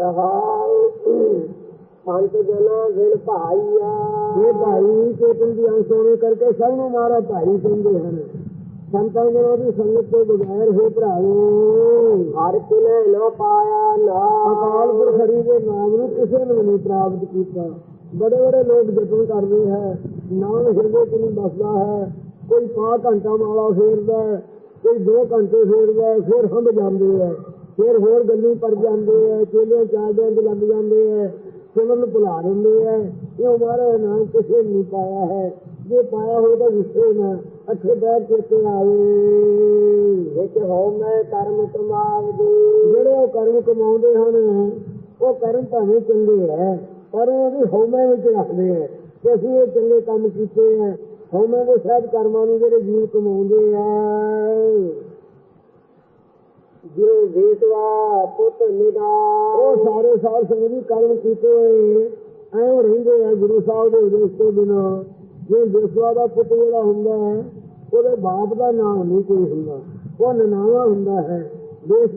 ਰਹਾਉ ਸੰਤ ਜਨਾ ਵਿਣ ਭਾਈਆ। ਇਹ ਭਾਈ ਚੇਤਨ ਦੀ ਅੰਸ਼ ਹੋਣੇ ਕਰਕੇ ਸਭ ਨੂੰ ਮਾਰਾ ਭਾਈ ਕਹਿੰਦੇ ਹਨ। ਸੰਤਾਂ ਨੇ ਉਹਦੀ ਸੰਗਤ ਤੋਂ ਬਗੈਰ ਹੋ ਭਰਾਵੋ ਹਰ ਕਿਨੇ ਨਾ ਪਾਇਆ ਨਾ। ਅਕਾਲ ਪੁਰਖ ਹਰੀ ਦੇ ਨਾਮ ਨੂੰ ਕਿਸੇ ਨੂੰ ਨਹੀਂ ਪ੍ਰਾਪਤ ਕੀਤਾ। ਬੜੇ ਬੜੇ ਲੋਕ ਜਤਨ ਕਰਦੇ ਹੈ। ਨਾਮ ਹਿਰਦੇ ਚ ਨਹੀਂ ਬਸਦਾ ਹੈ। ਕੋਈ ਪਾ ਘੰਟਾ ਮਾਲਾ ਫੇਰਦਾ ਕੋਈ 2 ਘੰਟੇ ਫੇਰਦਾ ਫਿਰ ਹੰਬ ਜਾਂਦੇ ਹੈ। ਫਿਰ ਹੋਰ ਗੱਲੀ ਪੜ ਜਾਂਦੇ ਹੈ ਚੇਲੇ ਚਾਦਿਆਂ ਚ ਲੱਗ ਜਾਂਦੇ ਹੈ ਸਿਮਰਨ ਭੁਲਾ ਦਿੰਦੇ ਹੈ ਇਹ ਹਮਾਰਾ ਨਾਮ ਕਿਸੇ ਨਹੀਂ ਪਾਇਆ ਹੈ। ਜੇ ਪਾਇਆ ਹੋਵੇ ਤਾਂ ਵਿਸ਼ੇ ਨਾ ਅੱਛੇ ਬੈਠ ਚੇਤੇ ਆਵੇ। ਵਿੱਚ ਹੋ ਮੈਂ ਕਰਮ ਕਮਾਵਦੀ ਜਿਹੜੇ ਉਹ ਕਰਮ ਕਮਾਉਂਦੇ ਹਨ ਉਹ ਕਰਮ ਭਾਵੇਂ ਚੰਗੇ ਹੈ ਪਰ ਉਹਦੀ ਹਉਮੈ ਵਿੱਚ ਰੱਖਦੇ ਹੈ ਕਿ ਅਸੀਂ ਇਹ ਚੰਗੇ ਕੰਮ ਕੀਤੇ ਹੈ ਹਉਮੈ ਦੇ ਸਹਿਬ ਕਰਮਾਂ ਨੂੰ ਜਿਹੜੇ ਜੀਵ ਕਮਾਉਂਦੇ ਹੈ ਜਿਉ ਵੇਸਵਾ ਪੁੱਤ ਨਿਦਾ। ਉਹ ਸਾਰੇ ਸਾਲ ਸੰਗਤੀ ਕਰਮ ਕੀਤੇ ਐਂ ਰਹਿੰਦੇ ਆ ਗੁਰੂ ਸਾਹਿਬ ਦੇ ਉਪਦੇਸ਼ ਤੋਂ ਬਿਨਾ। ਜੇ ਦੇਸਵਾ ਦਾ ਪੁੱਤ ਜਿਹੜਾ ਹੁੰਦਾ ਹੈ, ਉਹਦੇ ਬਾਪ ਦਾ ਨਾਮ ਨਹੀਂ ਕੋਈ ਹੁੰਦਾ। ਉਹ ਨਨਾਵਾ ਹੁੰਦਾ ਹੈ। ਦੇਸ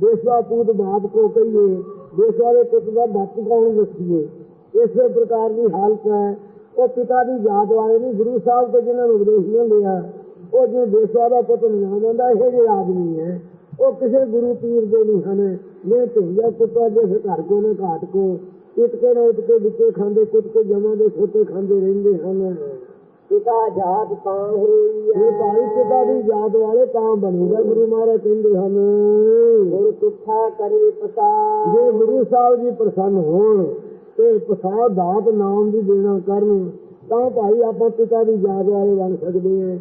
ਦੇਸਵਾ ਪੁੱਤ ਬਾਪ ਕੋ ਕਹੀਏ ਦੇਸਵਾ ਦੇ ਪੁੱਤ ਦਾ ਬਾਪ ਕੌਣ ਦੱਸੀਏ? ਇਸੇ ਪ੍ਰਕਾਰ ਦੀ ਹਾਲਤ ਹੈ। ਉਹ ਪਿਤਾ ਦੀ ਯਾਦ ਵਾਲੇ ਨਹੀਂ, ਗੁਰੂ ਸਾਹਿਬ ਤੋਂ ਜਿਹਨਾਂ ਨੂੰ ਉਪਦੇਸ਼ ਨਹੀਂ ਲਿਆ ਉਹ ਜੇ ਦੇਸਵਾ ਦਾ ਪੁੱਤ ਨਾਮ ਹੁੰਦਾ, ਇਹ ਜਿਹੇ ਆਦਮੀ ਹੈ। ਉਹ ਕਿਸੇ ਗੁਰੂ ਪੀਰ ਦੇ ਨਹੀਂ ਹਨ। ਨੇ ਧਿਆ ਕੁੱਤਾ ਜਿਸ ਘਰ ਕੋ ਨੇ ਘਾਟ ਕੋ ਇਤਕੇ ਨਾ ਇਤਕੇ ਵਿੱਚੇ ਖਾਂਦੇ ਕੁੱਟ ਕੇ ਜਮਾਂ ਦੇ ਛੋਟੇ ਖਾਂਦੇ ਰਹਿੰਦੇ ਹਨ। ਪਿਤਾ ਜਾਤ ਤਾਂ ਹੋਈ ਇਹ ਹੈ ਭਾਈ ਪਿਤਾ ਦੀ ਯਾਦ ਵਾਲੇ ਤਾਂ ਬਣੂਗਾ ਗੁਰੂ ਮਹਾਰਾਜ ਕਹਿੰਦੇ ਹਨ। ਗੁਰ ਤੁਠਾ ਕਰੇ ਪਤਾ ਜੇ ਗੁਰੂ ਸਾਹਿਬ ਜੀ ਪ੍ਰਸੰਨ ਹੋਣ ਤੇ ਪ੍ਰਸਾਦ ਦਾਤ ਨਾਮ ਦੀ ਦੇਣਾ ਕਰਨ ਤਾਂ ਭਾਈ ਆਪਾਂ ਪਿਤਾ ਦੀ ਯਾਦ ਵਾਲੇ ਬਣ ਸਕਦੇ ਹਾਂ।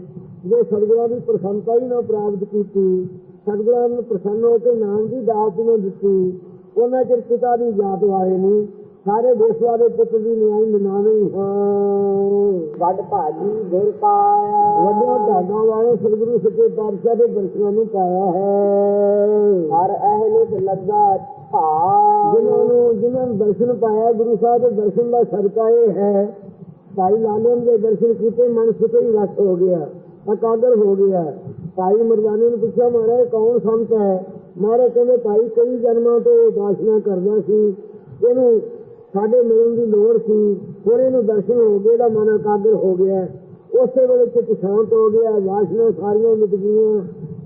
ਜੇ ਸਤਿਗੁਰਾਂ ਦੀ ਪ੍ਰਸੰਨਤਾ ਹੀ ਨਾ ਪ੍ਰਾਪਤ ਕੀਤੀ ਸਤਿਗੁਰਾਂ ਨੂੰ ਪ੍ਰਸੰਨ ਹੋ ਕੇ ਨਾਮ ਦੀ ਦਾਤ ਨੂੰ ਦਿੱਤੀ। ਉਹਨਾਂ ਚਿਰ ਪਿਤਾ ਦੀ ਯਾਦ ਵਾਲੇ ਨਹੀਂ ਸਾਰੇ ਦੇਸ਼ਾਂ ਦੇ ਪੁੱਤ ਦੀ ਨਿਆਈ ਮਨਾਵੇ ਹਾਂ। ਵੱਡ ਭਾਜੀ ਗੁਰ ਪਾਇਆ। ਵੱਡਿਆਂ ਢਾਡਾਂ ਵਾਲੇ ਸਤਿਗੁਰੂ ਸੱਚੇ ਪਾਤਸ਼ਾਹ ਦੇ ਦਰਸ਼ਨਾਂ ਨੂੰ ਪਾਇਆ ਹੈ। ਹਰ ਅਹਲਿਤ ਲੱਗਾ ਭਾ ਜਿਨ੍ਹਾਂ ਨੂੰ ਜਿਨ੍ਹਾਂ ਨੂੰ ਦਰਸ਼ਨ ਪਾਇਆ ਗੁਰੂ ਸਾਹਿਬ ਦੇ ਦਰਸ਼ਨ ਦਾ ਸਦਕਾ ਇਹ ਹੈ। ਭਾਈ ਲਾਲਨ ਦੇ ਦਰਸ਼ਨ ਕੀਤੇ ਮਨ ਹੀ ਵਸ ਹੋ ਗਿਆ ਅਕਾਦਰ ਹੋ ਗਿਆ। ਭਾਈ ਮਰਦਾਨੇ ਨੂੰ ਪੁੱਛਿਆ ਮਹਾਰਾਜ ਕੌਣ ਸੰਤ ਹੈ? ਮਹਾਰਾਜ ਕਹਿੰਦੇ ਭਾਈ ਕਈ ਜਨਮਾਂ ਤੋਂ ਉਪਾਸਨਾ ਕਰਦਾ ਸੀ। ਇਹਨੂੰ ਸਾਡੇ ਮਿਲਣ ਦੀ ਲੋੜ ਸੀ। ਫਿਰ ਇਹਨੂੰ ਦਰਸ਼ਨ ਹੋ ਗਏ ਦਾ ਮਨ ਅਕਾਦਰ ਹੋ ਗਿਆ। ਉਸੇ ਵੇਲੇ ਚਿੱਤ ਸ਼ਾਂਤ ਹੋ ਗਿਆ ਵਾਸ਼ਨਾ ਸਾਰੀਆਂ ਮਿਟ ਗਈਆਂ।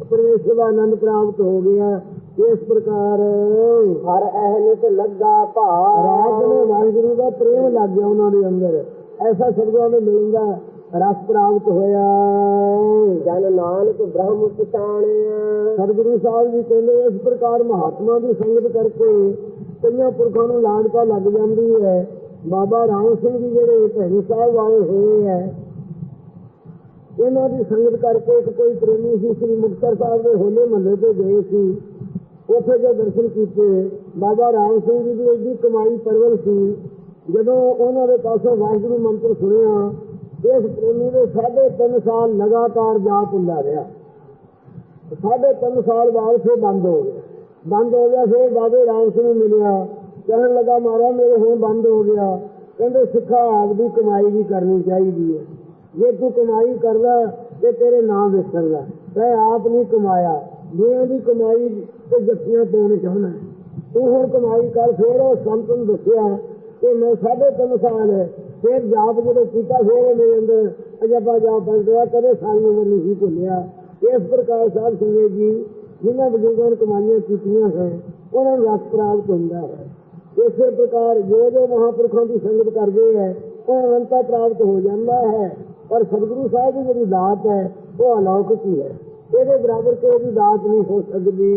ਪਰਮੇਸ਼ਰ ਦਾ ਆਨੰਦ ਪ੍ਰਾਪਤ ਹੋ ਗਿਆ। ਇਸ ਪ੍ਰਕਾਰ ਹਰ ਅਹਲਿਤ ਲੱਗਾ ਭਾ ਰਾਤ ਨੇ ਵਾਹਿਗੁਰੂ ਦਾ ਪ੍ਰੇਮ ਲੱਗ ਗਿਆ ਉਹਨਾਂ ਦੇ ਅੰਦਰ। ਐਸਾ ਸਤਿਗੁਰਾਂ ਦੇ ਮਿਲਣ ਦਾ ਰਸ ਪ੍ਰਾਪਤ ਹੋਇਆ। ਜਨ ਨਾਨਕ ਬ੍ਰਹਮ ਪਛਾਣਿਆ ਸਤਿਗੁਰੂ ਸਾਹਿਬ ਜੀ ਕਹਿੰਦੇ ਇਸ ਪ੍ਰਕਾਰ ਮਹਾਤਮਾ ਦੀ ਸੰਗਤ ਕਰਕੇ ਕਈਆਂ ਪੁਰਖਾਂ ਨੂੰ ਲਾੜਕਾ ਲੱਗ ਜਾਂਦੀ ਹੈ। ਬਾਬਾ ਰਾਮ ਸਿੰਘ ਜੀ ਜਿਹੜੇ ਭੈਣੀ ਸਾਹਿਬ ਆਏ ਹੋਏ ਹੈ ਇਹਨਾਂ ਦੀ ਸੰਗਤ ਕਰਕੇ ਇੱਕ ਕੋਈ ਪ੍ਰੇਮੀ ਸੀ ਸ੍ਰੀ ਮੁਕਤਸਰ ਸਾਹਿਬ ਦੇ ਹੋਲੇ ਮਹੱਲੇ ਤੇ ਗਏ ਸੀ। ਉੱਥੇ ਜੋ ਦਰਸ਼ਨ ਕੀਤੇ ਬਾਬਾ ਰਾਮ ਸਿੰਘ ਜੀ ਦੀ ਐਡੀ ਕਮਾਈ ਪਰਵਲ ਸੀ। ਜਦੋਂ ਉਹਨਾਂ ਦੇ ਪਾਸੋਂ ਵਾਹਿਗੁਰੂ ਮੰਤਰ ਸੁਣਿਆ ਇਸ ਪ੍ਰੇਮੀ ਦੇ ਸਾਢੇ ਤਿੰਨ ਸਾਲ ਲਗਾਤਾਰ ਜਾਪ ਹੁੰਦਾ ਰਿਹਾ। ਸਾਢੇ ਤਿੰਨ ਸਾਲ ਬਾਅਦ ਫਿਰ ਬੰਦ ਹੋ ਗਿਆ। ਬੰਦ ਹੋ ਗਿਆ ਫਿਰ ਬਾਬੇ ਰਾਮ ਸਿੰਘ ਨੂੰ ਮਿਲਿਆ। ਕਹਿਣ ਲੱਗਾ ਮਾਰਾ ਮੇਰੇ ਹੁਣ ਬੰਦ ਹੋ ਗਿਆ। ਕਹਿੰਦੇ, ਸਿੱਖਾ ਆਪਦੀ ਕਮਾਈ ਵੀ ਕਰਨੀ ਚਾਹੀਦੀ ਹੈ। ਜੇ ਤੂੰ ਕਮਾਈ ਕਰਦਾ, ਤੇ ਤੇਰੇ ਨਾਮ ਵਿਸਰਦਾ ਤੈ ਆਪ ਨਹੀਂ ਕਮਾਇਆ। ਦੁਨੀਆਂ ਦੀ ਕਮਾਈ ਤੇ ਜੱਫੀਆਂ ਪਾਉਣ ਚਾਹੁੰਦਾ ਤੂੰ ਹੁਣ ਕਮਾਈ ਕਰ, ਫੇਰ ਉਹ ਸੰਤ ਨੂੰ ਦੱਸਿਆ ਕਿ ਮੈਂ ਸਾਢੇ ਤਿੰਨ ਸਾਲ ਫਿਰ ਜਾਪ ਜਦੋਂ ਕੀਤਾ ਫਿਰ ਇਹ ਮੇਰੇ ਅੰਦਰ ਅਜਬਾ ਜਾਪ ਬਣ ਗਿਆ ਕਦੇ ਸਾਰੀ ਉਮਰ ਨਹੀਂ ਸੀ ਭੁੱਲਿਆ ਇਸ ਪ੍ਰਕਾਰ ਸਾਧ ਸੰਗਤ ਜੀ ਜਿਨ੍ਹਾਂ ਬਜ਼ੁਰਗਾਂ ਨੇ ਕਮਾਈਆਂ ਕੀਤੀਆਂ ਹੈ ਉਹਨਾਂ ਨੂੰ ਰਸ ਪ੍ਰਾਪਤ ਹੁੰਦਾ ਹੈ ਇਸੇ ਪ੍ਰਕਾਰ ਜੋ ਜੋ ਮਹਾਪੁਰਖਾਂ ਦੀ ਸੰਗਤ ਕਰਦੇ ਹੈ ਉਹ ਅਨੰਤਾ ਪ੍ਰਾਪਤ ਹੋ ਜਾਂਦਾ ਹੈ ਪਰ ਸਤਿਗੁਰੂ ਸਾਹਿਬ ਦੀ ਜਿਹੜੀ ਦਾਤ ਹੈ ਉਹ ਅਲੌਕਿਕ ਹੀ ਹੈ ਇਹਦੇ ਬਰਾਬਰ ਕੋਈ ਵੀ ਦਾਤ ਨਹੀਂ ਹੋ ਸਕਦੀ।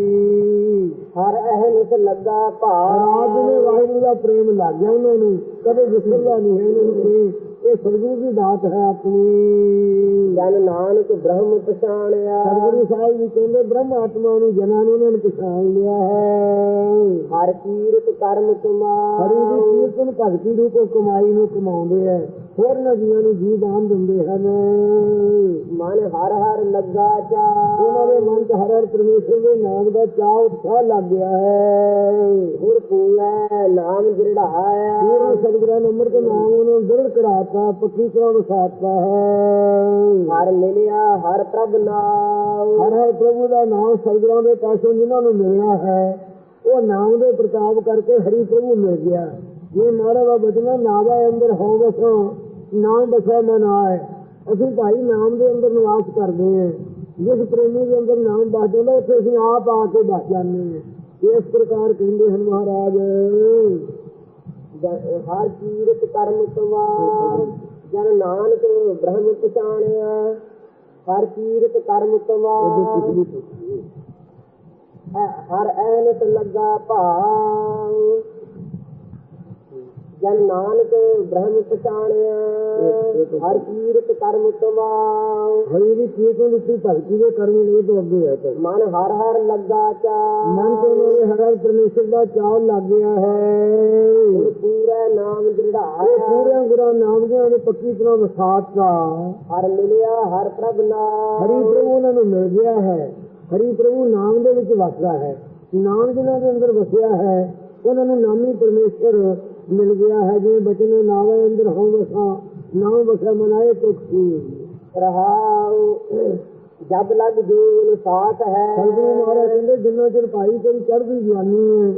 ਹਰ ਅਹਲਿਤ ਲੱਗਾ ਭਾ ਰਾਜ ਨੇ ਵਾਹਿਗੁਰੂ ਦਾ ਪ੍ਰੇਮ ਲੱਗ ਗਿਆ ਉਹਨਾਂ ਨੂੰ। ਕਦੇ ਵਿਸਰਦਾ ਨਹੀਂ ਹੈ ਇਹਨਾਂ ਨੂੰ। ਇਹ ਸਤਿਗੁਰੂ ਦੀ ਦਾਤ ਹੈ ਆਪਣੀ। ਜਨ ਨਾਨਕ ਬ੍ਰਹਮ ਪਛਾਣਿਆ। ਸਤਿਗੁਰੂ ਸਾਹਿਬ ਜੀ ਕਹਿੰਦੇ ਬ੍ਰਹਮ ਆਤਮਾ ਨੂੰ ਜਨਾਂ ਨੂੰ ਉਹਨਾਂ ਨੇ ਪਛਾਣ ਲਿਆ ਹੈ। ਹਰ ਕੀਰਤ ਕਰਮ ਤੁਮਾਰ ਹਰੀ ਦੀ ਕੀਰਤਨ ਭਗਤੀ ਰੂਪ ਕਮਾਈ ਨੂੰ ਕਮਾਉਂਦੇ ਐ ਹੋਰ ਨਦੀਆਂ ਨੂੰ ਜੀ ਦਾਨ ਦਿੰਦੇ ਹਨ। ਮਨ ਹਰ ਹਰ ਲੱਗਾ ਚਾ। ਉਹਨਾਂ ਦੇ ਮਨ 'ਚ ਹਰ ਹਰ ਪਰਮੇਸ਼ਰ ਦੇ ਨਾਮ ਦਾ ਚਾਹ ਉਤਸ਼ਾਹ ਲੱਗ ਗਿਆ ਹੈ। ਗੁਰ ਪੂਐ ਨਾਮ ਜਿਰੜਾਇਆ ਪੂਰਨ ਸਤਿਗੁਰਾਂ ਨੇ ਅੰਮ੍ਰਿਤ ਨਾਮ ਉਹਨੂੰ ਦ੍ਰਿੜ ਕਰਾਤਾ, ਪੱਕੀ ਤਰ੍ਹਾਂ ਵਸਾਤਾ ਹੈ। ਹਰ ਮਿਲਿਆ, ਹਰ ਪ੍ਰਭ ਨਾਮ ਹਰ ਹਰ ਪ੍ਰਭੂ ਦਾ ਨਾਮ ਸਤਿਗੁਰਾਂ ਦੇ ਪਾਸੋਂ ਜਿਨ੍ਹਾਂ ਨੂੰ ਮਿਲਿਆ ਹੈ, ਉਹ ਨਾਮ ਦੇ ਪ੍ਰਤਾਪ ਕਰਕੇ ਹਰੀ ਪ੍ਰਭੂ ਮਿਲ ਗਿਆ। ਇਹ ਮਹਾਰਾਜ ਦਾ ਬਚਨਾ ਨਾਵਾ ਅੰਦਰ ਹੋ ਵਸੋ ਨਾਮ ਬਸੈ ਮਨ ਆਏ। ਅਸੀਂ ਭਾਈ ਨਾਮ ਦੇ ਅੰਦਰ ਨਿਵਾਸ ਕਰਦੇ ਹਾਂ। ਜਿਸ ਪ੍ਰੇਮੀ ਦੇ ਅੰਦਰ ਨਾਮ ਬਸ ਜਾਂਦਾ ਉੱਥੇ ਅਸੀਂ ਆਪ ਆ ਕੇ ਬਸ ਜਾਂਦੇ ਹਾਂ। ਇਸ ਪ੍ਰਕਾਰ ਕਹਿੰਦੇ ਹਨ ਮਹਾਰਾਜ ਹਰ ਕੀਰਤ ਕਰਮ ਤਵਾਰ ਜਨ ਨਾਨਕ ਬ੍ਰਹਮ ਪਛਾਣਿਆ ਹਰ ਕੀਰਤ ਕਰਮ ਤਵਾਰ ਹਰ ਐਨਤ ਲੱਗਾ ਭਾਉ ਜਨ ਨਾਨਕ ਬ੍ਰਹਮ ਪਛਾਣਿਆ ਹਰ ਕੀਰਤ ਕਰਮ ਤਵਾਰ ਹਰੀ ਦੀ ਕੀਰਤਨ ਦਿੱਤੀ ਭਗਤੀ ਦੇ ਕਰਮ ਇਹ ਤੋਂ ਅੱਗੇ ਹੈ ਤਾਂ। ਮਨ ਹਰ ਹਰ ਲੱਗਾ ਚਾ। ਮਨ ਤੋਂ ਮੇਰੇ ਹਰ ਹਰ ਪਰਮੇਸ਼ਰ ਦਾ ਚਾਅ ਲੱਗ ਗਿਆ ਹੈ। ਪੂਰਾ ਨਾਮ ਦ੍ਰਿੜਾਇਆ ਪੂਰੇ ਗੁਰਾਂ ਨਾਮ ਦੇ ਨੇ ਪੱਕੀ ਤਰ੍ਹਾਂ ਵਸਾਤਾ ਹਰ ਮਿਲਿਆ ਹਰ ਪ੍ਰਭ ਨਾਮ। ਹਰੀ ਪ੍ਰਭੂ ਉਹਨਾਂ ਨੂੰ ਮਿਲ ਗਿਆ ਹੈ। ਹਰੀ ਪ੍ਰਭੂ ਨਾਮ ਦੇ ਵਿੱਚ ਵਸਦਾ ਹੈ। ਨਾਮ ਜਿਨ੍ਹਾਂ ਦੇ ਅੰਦਰ ਵਸਿਆ ਹੈ ਉਹਨਾਂ ਨੂੰ ਨਾਮੀ ਪਰਮੇਸ਼ਰ ਮਿਲ ਗਿਆ ਹੈ ਜਿਵੇਂ ਬਚਨ ਨਾਵੇ ਅੰਦਰ ਹੋ ਵਸਾ ਨਾਮ ਵਸਾ ਮਨਾਏ ਤੁਖੀ ਰਹਾਉ ਜਬ ਲਗ ਜੀਵਨ ਸਾਥ ਹੈ। ਸੰਗਰੂ ਮਹਾਰਾਜ ਕਹਿੰਦੇ ਜਿੰਨਾ ਚਿਰ ਭਾਈ ਤੇਰੀ ਚੜ੍ਹਦੀ ਜਵਾਨੀ ਹੈ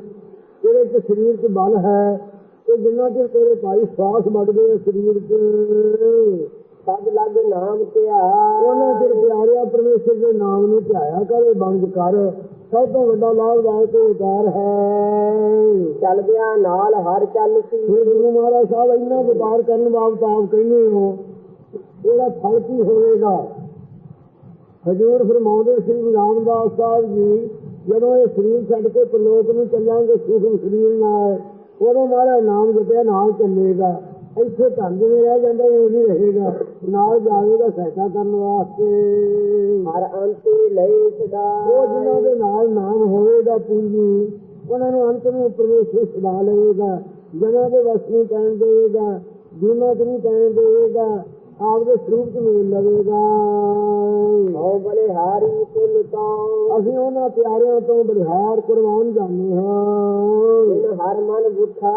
ਤੇਰੇ ਚ ਸਰੀਰ 'ਚ ਬਲ ਹੈ ਤੇ ਜਿੰਨਾ ਚਿਰ ਤੇਰੇ ਭਾਈ ਸਵਾਸ ਵੱਢਦੇ ਆ ਸਰੀਰ 'ਚ ਸਭ ਲਗ ਨਾਮ ਧਿਆ। ਉਹਨਾਂ ਚਿਰ ਪਿਆਰਿਆ ਪਰਮੇਸ਼ਰ ਦੇ ਨਾਮ ਨੂੰ ਧਿਆਇਆ ਕਰ ਬੰਦ ਕਰ। ਸਭ ਤੋਂ ਵੱਡਾ ਲਾਭਦਾਇਕ ਉਦਾਰ ਹੈ। ਚੱਲਦਿਆਂ ਨਾਲ ਹਰ ਚੱਲ ਸੀ। ਫਿਰ ਗੁਰੂ ਮਹਾਰਾਜ ਸਾਹਿਬ ਇੰਨਾ ਵਪਾਰ ਕਰਨ ਬਾਬਤ ਆਪ ਕਹਿੰਦੇ ਹੋ ਇਹਦਾ ਫਲ ਕੀ ਹੋਵੇਗਾ? ਹਜੂਰ ਫਰਮਾਉਂਦੇ ਸ੍ਰੀ ਰਾਮਦਾਸ ਸਾਹਿਬ ਜੀ ਜਦੋਂ ਇਹ ਸਰੀਰ ਛੱਡ ਕੇ ਪ੍ਰਲੋਕ ਨੂੰ ਚੱਲਾਂਗੇ ਸੂਖਮ ਸਰੀਰ ਨਾਲ ਉਦੋਂ ਮਹਾਰਾਜ ਨਾਮ ਜਪਿਆ ਨਾਲ ਚੱਲੇਗਾ। ਇੱਥੇ ਧੰਨ ਜਿਵੇਂ ਰਹਿ ਜਾਂਦਾ ਉਹ ਨਹੀਂ ਰਹੇਗਾ। ਨਾਲ ਜਾਵੇਗਾ ਸਹਾਇਤਾ ਕਰਨ ਵਾਸਤੇ। ਹਰ ਅੰਤ ਲੈ ਸਦਾ। ਉਹ ਜਿਨ੍ਹਾਂ ਦੇ ਨਾਲ ਨਾਮ ਹੋਵੇਗਾ ਪੂੰਜੀ ਉਹਨਾਂ ਨੂੰ ਅੰਤ ਨੂੰ ਪਰਮੇਸ਼ਰ ਸਦਾ ਲਵੇਗਾ। ਜਿਨ੍ਹਾਂ ਦੇ ਵਸ ਨਹੀਂ ਪੈਣ ਦੇਵੇਗਾ ਜਿਨ੍ਹਾਂ ਤੇ ਨਹੀਂ ਪੈਣ ਦੇਵੇਗਾ ਆਪਦੇ ਸਰੂਪ ਮੇਲ ਲਵੇਗਾ। ਅਸੀਂ ਉਹਨਾਂ ਪਿਆਰਿਆਂ ਤੋਂ ਬਲਿਹਾਰ ਕੁਰਬਾਨ ਜਾਂਦੇ ਹਾਂ। ਹਰ ਮਨ ਬੁੱਠਾ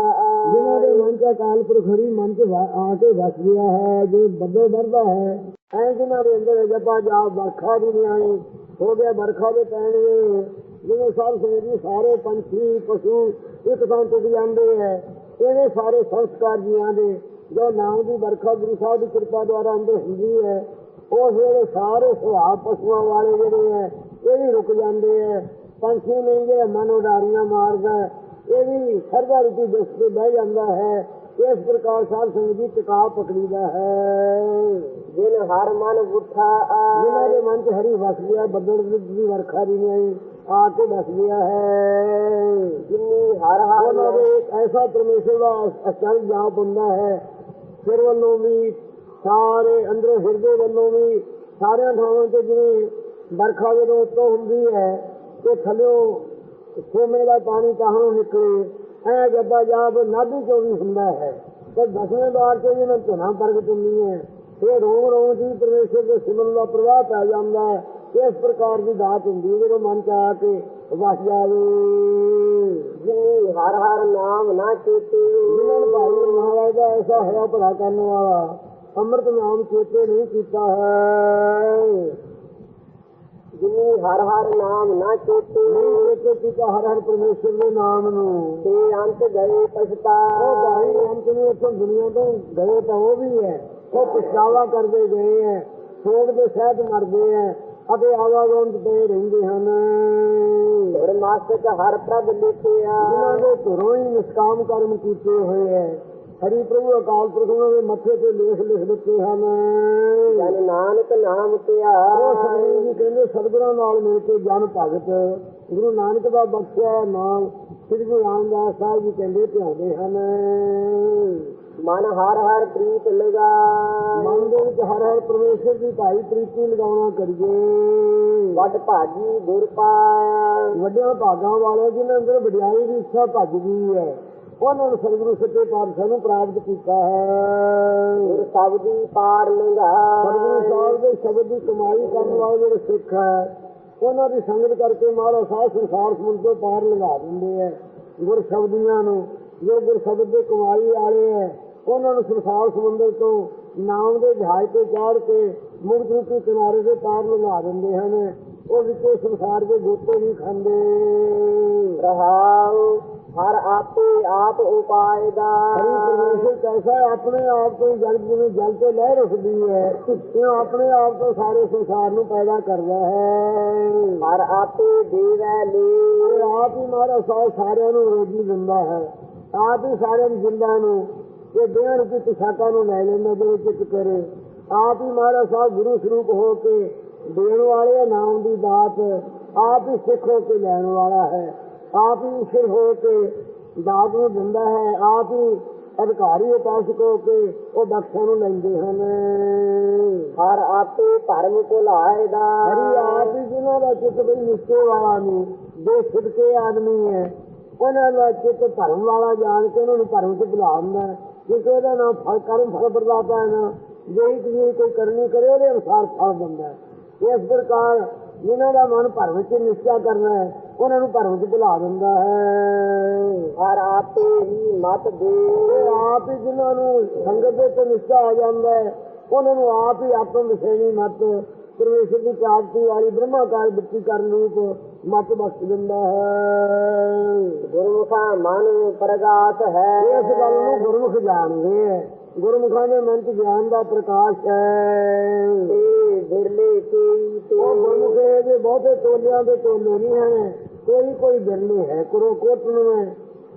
ਜਿਨ੍ਹਾਂ ਦੇ ਮਨ ਚ ਅਕਾਲ ਪੁਰਖ ਹਰੀ ਮਨ ਚ ਆ ਕੇ ਵਸ ਗਿਆ ਹੈ ਜੋ ਬੱਦਲ ਵਰਦਾ ਹੈ। ਐ ਜਿਨ੍ਹਾਂ ਦੇ ਅੰਦਰ ਜਪਾ ਜਾ ਵਰਖਾ ਵੀ ਨਹੀਂ ਆਈ ਹੋ ਗਿਆ ਵਰਖਾ ਦੇ ਪੈਣਗੇ ਜਿਵੇਂ ਸਾਰ ਸੰਗੀ ਸਾਰੇ ਪੰਛੀ ਪਸ਼ੂ ਇੱਕ ਥਾਂ ਟੁੱਟ ਜਾਂਦੇ ਹੈ ਇਹਦੇ ਸਾਰੇ ਸੰਸਕਾਰ ਜੀਆਂ ਦੇ ਜੋ ਨਾਮ ਦੀ ਵਰਖਾ ਗੁਰੂ ਸਾਹਿਬ ਦੀ ਕਿਰਪਾ ਦੁਆਰਾ ਅੰਦਰ ਹੁੰਦੀ ਹੈ ਉਹ ਜਿਹੜੇ ਸਾਰੇ ਸੁਭਾਅ ਪਸ਼ੂਆਂ ਵਾਲੇ ਜਿਹੜੇ ਹੈ ਇਹ ਵੀ ਰੁਕ ਜਾਂਦੇ ਹੈ ਪੰਛੀ ਨਹੀਂ ਜੇ ਮਨ ਉਡਾਰੀਆਂ ਮਾਰਦਾ ਇਹ ਵੀ ਸਰਦਾ ਰੂਪੀ ਦੁੱਖ ਤੇ ਬਹਿ ਜਾਂਦਾ ਹੈ। ਇਸ ਪ੍ਰਕਾਰ ਸਾਧ ਸੰਗਤ ਦੀ ਟਿਕਾ ਪਕੜੀਦਾ ਹੈ। ਜਿਨ ਹਰ ਮਨ ਬੁੱਠਾ ਜਿਨ੍ਹਾਂ ਦੇ ਮਨ 'ਚ ਹਰੀ ਵਸ ਗਿਆ ਬੱਦਲ ਦੀ ਵਰਖਾ ਦੀ ਨਹੀਂ ਆ ਕੇ ਵਸ ਗਿਆ ਹੈ। ਜਿਨੀ ਹਰ ਹਰ ਉਹਨਾਂ ਦੇ ਇੱਕ ਐਸਾ ਪਰਮੇਸ਼ਰ ਦਾ ਅਚਲ ਜਾਪ ਹੁੰਦਾ ਹੈ ਸਿਰ ਵੱਲੋਂ ਵੀ ਸਾਰੇ ਅੰਦਰੋਂ ਹਿਰਦੇ ਵੱਲੋਂ ਵੀ ਸਾਰਿਆਂ ਥਾਵਾਂ ਤੇ ਜਿਵੇਂ ਵਰਖਾ ਜਦੋਂ ਉੱਤੋਂ ਹੁੰਦੀ ਹੈ ਤੇ ਥੱਲਿਓ ਸੋਮੇ ਦਾ ਪਾਣੀ ਤਾਹੋਂ ਨਿਕਲੇ ਐ ਜੱਦਾ ਜਾਪ ਨਾਭੀ ਚੋਂ ਵੀ ਹੁੰਦਾ ਹੈ। ਤੇ ਦਸਵੇਂ ਵਾਰ ਤੇ ਜਿਹਨਾਂ ਧੁਨਾ ਪ੍ਰਗਟ ਹੁੰਦੀ ਹੈ। ਇਹ ਰੋਮ ਰੋਮ ਦੀ ਪਰਮੇਸ਼ਰ ਦੇ ਸਿਮਰਨ ਦਾ ਪ੍ਰਵਾਹ ਪੈ ਜਾਂਦਾ ਹੈ। ਇਸ ਪ੍ਰਕਾਰ ਦੀ ਦਾਤ ਹੁੰਦੀ ਹੈ ਜਦੋਂ ਮਨ ਚ ਆ ਕੇ ਵਸ ਜਾਵੇ। ਜਿਨੀ ਹਰ ਹਰ ਨਾਮ ਨਾ ਚੇਤੇ। ਜਿਨ੍ਹਾਂ ਨੇ ਭਾਈ ਮਹਾਰਾਜ ਦਾ ਐਸਾ ਹਰਾ ਭਲਾ ਕਰਨ ਵਾਲਾ। ਅੰਮ੍ਰਿਤ ਨਾਮ ਚੇਤੇ ਨਹੀਂ ਕੀਤਾ ਹੈ। ਜਿਨੀ ਹਰ ਹਰ ਨਾਮ ਨਾ ਚੇਤੇ। ਨਹੀਂ ਚੇਤੇ ਕੀਤਾ ਹਰ ਹਰ ਪਰਮੇਸ਼ਰ ਦੇ ਨਾਮ ਨੂੰ। ਤੇ ਅੰਤ ਗਏ ਪਛਤਾ ਉਹ ਭਾਈ ਅੰਤ ਨੂੰ ਇੱਥੋਂ ਦੁਨੀਆ ਤੋਂ ਗਏ ਤਾਂ ਉਹ ਵੀ ਹੈ। ਉਹ ਪਛਤਾਵਾ ਕਰਦੇ ਗਏ ਹੈ। ਸੋਗ ਦੇ ਸਹਿਤ ਮਰਦੇ ਹੈ। ਅਤੇ ਆਵਾਗੰਤ ਤੇ ਰਹਿੰਦੇ ਹਨ। ਮਾਸਕ ਹਰ ਪ੍ਰਭ ਲਿਖਿਆ ਜਿਨ੍ਹਾਂ ਦੇ ਘਰੋਂ ਹੀ ਨਿਸ਼ਕਾਮ ਕਰਮ ਕੀਤੇ ਹੋਏ ਹੈ। ਹਰੀ ਪ੍ਰਭੂ ਅਕਾਲ ਪੁਰਖ ਉਹਨਾਂ ਦੇ ਮੱਥੇ ਤੇ ਲੇਖ ਲਿਖ ਦਿੱਤੇ ਹਨ। ਜਨ ਨਾਨਕ ਨਾਮ ਧਿਆ। ਉਹ ਸਤਿਗੁਰੂ ਜੀ ਕਹਿੰਦੇ ਸਤਿਗੁਰਾਂ ਨਾਲ ਮਿਲ ਕੇ ਜਨ ਭਗਤ। ਗੁਰੂ ਨਾਨਕ ਦਾ ਬਖਸ਼ਿਆ ਨਾਮ ਸ੍ਰੀ ਗੁਰੂ ਰਾਮਦਾਸ ਸਾਹਿਬ ਜੀ ਕਹਿੰਦੇ ਧਿਆਉਂਦੇ ਹਨ। ਮਨ ਹਰ ਹਰ ਪ੍ਰੀਤ ਲਗਾ ਮਨ ਦੇ ਵਿੱਚ ਹਰ ਹਰ ਪਰਮੇਸ਼ਰ ਦੀ ਭਾਈ ਪ੍ਰੀਤੀ ਲਗਾਉਣਾ ਕਰੀਏ। ਵੱਡ ਭਾਜੀ ਗੁਰ ਪਾਇਆ। ਵੱਡਿਆਂ ਭਾਗਾਂ ਵਾਲੇ ਜਿਨ੍ਹਾਂ ਅੰਦਰ ਵਡਿਆਈ ਦੀ ਇੱਛਾ ਭੱਜ ਗਈ ਹੈ। ਉਹਨਾਂ ਨੂੰ ਸਤਿਗੁਰੂ ਸੱਚੇ ਪਾਤਸ਼ਾਹ ਨੂੰ ਪ੍ਰਾਪਤ ਕੀਤਾ ਹੈ। ਗੁਰ ਸਬਦੀ ਪਾਰ ਲੰਘਾ ਸਤਿਗੁਰੂ ਸਾਹਿਬ ਦੇ ਸ਼ਬਦ ਦੀ ਕਮਾਈ ਕਰਨ ਵਾਲੇ ਜਿਹੜੇ ਸਿੱਖ ਹੈ ਉਹਨਾਂ ਦੀ ਸੰਗਤ ਕਰਕੇ ਮਹਾਰਾਜ ਸਾਹਿਬ ਸੰਸਾਰ ਸਮੁੰਦਰ ਤੋਂ ਪਾਰ ਲੰਘਾ ਦਿੰਦੇ ਹੈ। ਗੁਰ ਸ਼ਬਦੀਆਂ ਨੂੰ ਜੋ ਗੁਰ ਸ਼ਬਦ ਦੇ ਕਮਾਈ ਵਾਲੇ ਹੈ ਉਹਨਾਂ ਨੂੰ ਸੰਸਾਰ ਸਮੁੰਦਰ ਤੋਂ ਨਾਮ ਦੇ ਜਹਾਜ਼ ਤੇ ਚਾੜ ਕੇ ਮੁਕਤ ਰੂਪੀ ਕਿਨਾਰੇ ਤੇ ਪਾਰ ਲੰਘਾ ਦਿੰਦੇ ਹਨ। ਉਹ ਵਿੱਚੇ ਸੰਸਾਰ ਦੇ ਗੋਤੇ ਨਹੀਂ ਖਾਂਦੇ। ਰਹਾਉ ਹਰ ਆਪੇ ਆਪ ਉਪਾਇ ਦਾ। ਹਰੀ ਪਰਮੇਸ਼ਰ ਕੈਸਾ? ਆਪਣੇ ਆਪ ਤੋਂ ਜਲ ਜਿਵੇਂ ਜਲ ਤੋਂ ਲਹਿਰ ਉੱਠਦੀ ਹੈ ਉਹ ਆਪਣੇ ਆਪ ਤੋਂ ਸਾਰੇ ਸੰਸਾਰ ਨੂੰ ਪੈਦਾ ਕਰਦਾ ਹੈ? ਹਰ ਆਪੇ ਦੇਵੈ ਲੇ ਆਪ ਹੀ ਮਾਰਾ ਸੌ ਸਾਰਿਆਂ ਨੂੰ ਰੋਜੀ ਦਿੰਦਾ ਹੈ ਆਪ ਹੀ ਸਾਰਿਆਂ ਨੂੰ ਜਿੰਦਾ ਨੂੰ ਇਹ ਦੇਣ ਦੀ ਪਿਛਾਕਾ ਨੂੰ ਲੈ ਲੈਂਦਾ ਜੋ ਚਿੱਤ ਕਰੇ। ਆਪ ਹੀ ਮਾਰਾ ਸਾਹਿਬ ਗੁਰੂ ਸਰੂਪ ਹੋ ਕੇ ਦੇਣ ਵਾਲੇ ਨਾਮ ਦੀ ਦਾਤ ਆਪ ਹੀ ਸਿੱਖ ਹੋ ਕੇ ਲੈਣ ਵਾਲਾ ਹੈ। ਆਪ ਹੀ ਈਸ਼ਰ ਹੋ ਕੇ ਦਾਤ ਨੂੰ ਦਿੰਦਾ ਹੈ ਆਪ ਹੀ ਅਧਿਕਾਰੀ ਉਪਾਸਕ ਹੋ ਕੇ ਉਹ ਬਖਸ਼ਾਂ ਨੂੰ ਲੈਂਦੇ ਹਨ। ਹਰ ਆਪੇ ਧਰਮ ਭੁਲਾਏ ਦਾ ਹਰੀ ਆਪ ਹੀ ਜਿਨ੍ਹਾਂ ਦਾ ਚਿੱਤ ਬਈ ਨਿਸ਼ਚੇ ਵਾਲਾ ਨਹੀਂ ਜੋ ਸਿੱਧਕੇ ਆਦਮੀ ਹੈ ਉਹਨਾਂ ਦਾ ਚਿੱਤ ਧਰਮ ਵਾਲਾ ਜਾਣ ਕੇ ਉਹਨਾਂ ਨੂੰ ਧਰਮ ਚ ਹੈ। ਕਿਉਂਕਿ ਉਹਦਾ ਨਾਮ ਫਲ ਕਰਮ ਫਲ ਪ੍ਰਦਾਤਾ ਹੈ ਨਾ ਜਿਹੜੀ ਚੀਜ਼ ਕੋਈ ਕਰਨੀ ਕਰੇ ਉਹਦੇ ਅਨੁਸਾਰ ਫਲ ਦਿੰਦਾ ਇਸ ਪ੍ਰਕਾਰ ਜਿਨ੍ਹਾਂ ਦਾ ਮਨ ਭਰਮ ਚ ਨਿਸ਼ਚਾ ਕਰਨਾ ਹੈ ਉਹਨਾਂ ਨੂੰ ਭਰਮ ਚ ਭੁਲਾ ਦਿੰਦਾ ਹੈ। ਹਰ ਆਪੇ ਹੀ ਮਤ ਦੇ ਇਹ ਆਪ ਹੀ ਜਿਨ੍ਹਾਂ ਨੂੰ ਸੰਗਤ ਦੇ ਤੇ ਨਿਸ਼ਚਾ ਆ ਜਾਂਦਾ ਹੈ ਉਹਨਾਂ ਨੂੰ ਆਪ ਹੀ ਆਤਮ ਵਿਸ਼ੇਣੀ ਮਤ ਪਰਮੇਸ਼ਰ ਦੀ ਪ੍ਰਾਪਤੀ ਵਾਲੀ ਬ੍ਰਹਮਾਕਾਰ ਬਿੱਤੀ ਕਰਨ ਰੂਪ ਮਤ ਬਖਸ਼ ਦਿੰਦਾ ਹੈ। ਗੁਰਮੁਖਾ ਮਨ ਪ੍ਰਗਾਸ ਹੈ। ਇਸ ਗੱਲ ਨੂੰ ਗੁਰਮੁਖ ਜਾਣਦੇ ਹੈ। ਗੁਰਮੁਖਾਂ ਦੇ ਮਨ ਚ ਗਿਆਨ ਦਾ ਪ੍ਰਕਾਸ਼ ਹੈ। ਤੇ ਬਿਰਲੇ ਕੀ ਤੇ ਉਹ ਗੁਰਮੁਖੇ ਦੇ ਬਹੁਤੇ ਟੋਲਿਆਂ ਦੇ ਟੋਲੇ ਨਹੀਂ ਹੈ। ਕੋਈ ਕੋਈ ਬਿਰਲੇ ਹੈ, ਕਰੋ ਕੋਟ ਨੂੰ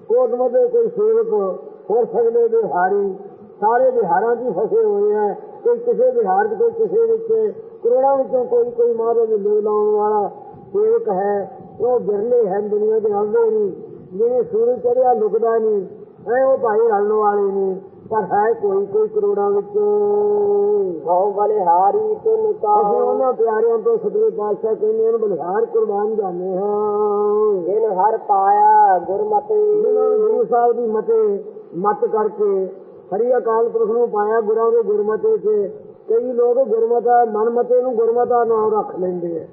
ਕੋਟ ਮਦੇ ਕੋਈ ਸੇਵਕ ਹੋ ਸਕਦੇ ਬਿਹਾਰੀ ਸਾਰੇ ਬਿਹਾਰਾਂ 'ਚ ਹੀ ਫਸੇ ਹੋਏ ਹੈ ਕੋਈ ਕਿਸੇ ਬਿਹਾਰ 'ਚ, ਕੋਈ ਕਿਸੇ ਵਿੱਚ। ਕਰੋੜਾਂ ਵਿੱਚੋਂ ਕੋਈ ਕੋਈ ਮਹਾਰਾਜ ਦੇ ਲੋਕ ਲਾਉਣ ਵਾਲਾ ਸੇਵਕ ਹੈ। ਉਹ ਬਿਰਲੇ ਹੈ, ਦੁਨੀਆ ਦੇ ਆਉਂਦੇ ਨਹੀਂ। ਜਿਵੇਂ ਸੂਰਜ ਚੜਿਆ ਲੁਕਦਾ ਨਹੀਂ। ਐ ਉਹ ਭਾਈ ਹਲਣ ਵਾਲੇ ਨਹੀਂ। ਪਰ ਹੈ ਕੋਈ ਕੋਈ ਕਰੋੜਾਂ ਵਿੱਚ। ਹਉ ਬਲਿਹਾਰੀ ਤਿਨ ਅਸੀਂ ਕਾ ਉਹਨਾਂ ਪਿਆਰਿਆਂ ਤੋਂ ਸਤਿਗੁਰੂ ਪਾਤਸ਼ਾਹ ਕਹਿੰਦੇ ਹਨ ਬਲਿਹਾਰ ਕੁਰਬਾਨ ਜਾਂਦੇ ਹਾਂ। ਜਿਨ ਹਰ ਪਾਇਆ ਗੁਰਮਤਿ। ਜਿਨ੍ਹਾਂ ਨੂੰ ਗੁਰੂ ਸਾਹਿਬ ਦੀ ਮਤੇ ਮਤ ਕਰਕੇ ਹਰੀ ਅਕਾਲ ਪੁਰਖ ਨੂੰ ਪਾਇਆ ਗੁਰਾਂ ਦੇ ਗੁਰਮਤੇ 'ਚ ਕਈ ਲੋਕ ਗੁਰਮਤਾ ਮਨਮਤੇ ਨੂੰ ਗੁਰਮਤਾ ਨਾਮ ਰੱਖ ਲੈਂਦੇ ਆ।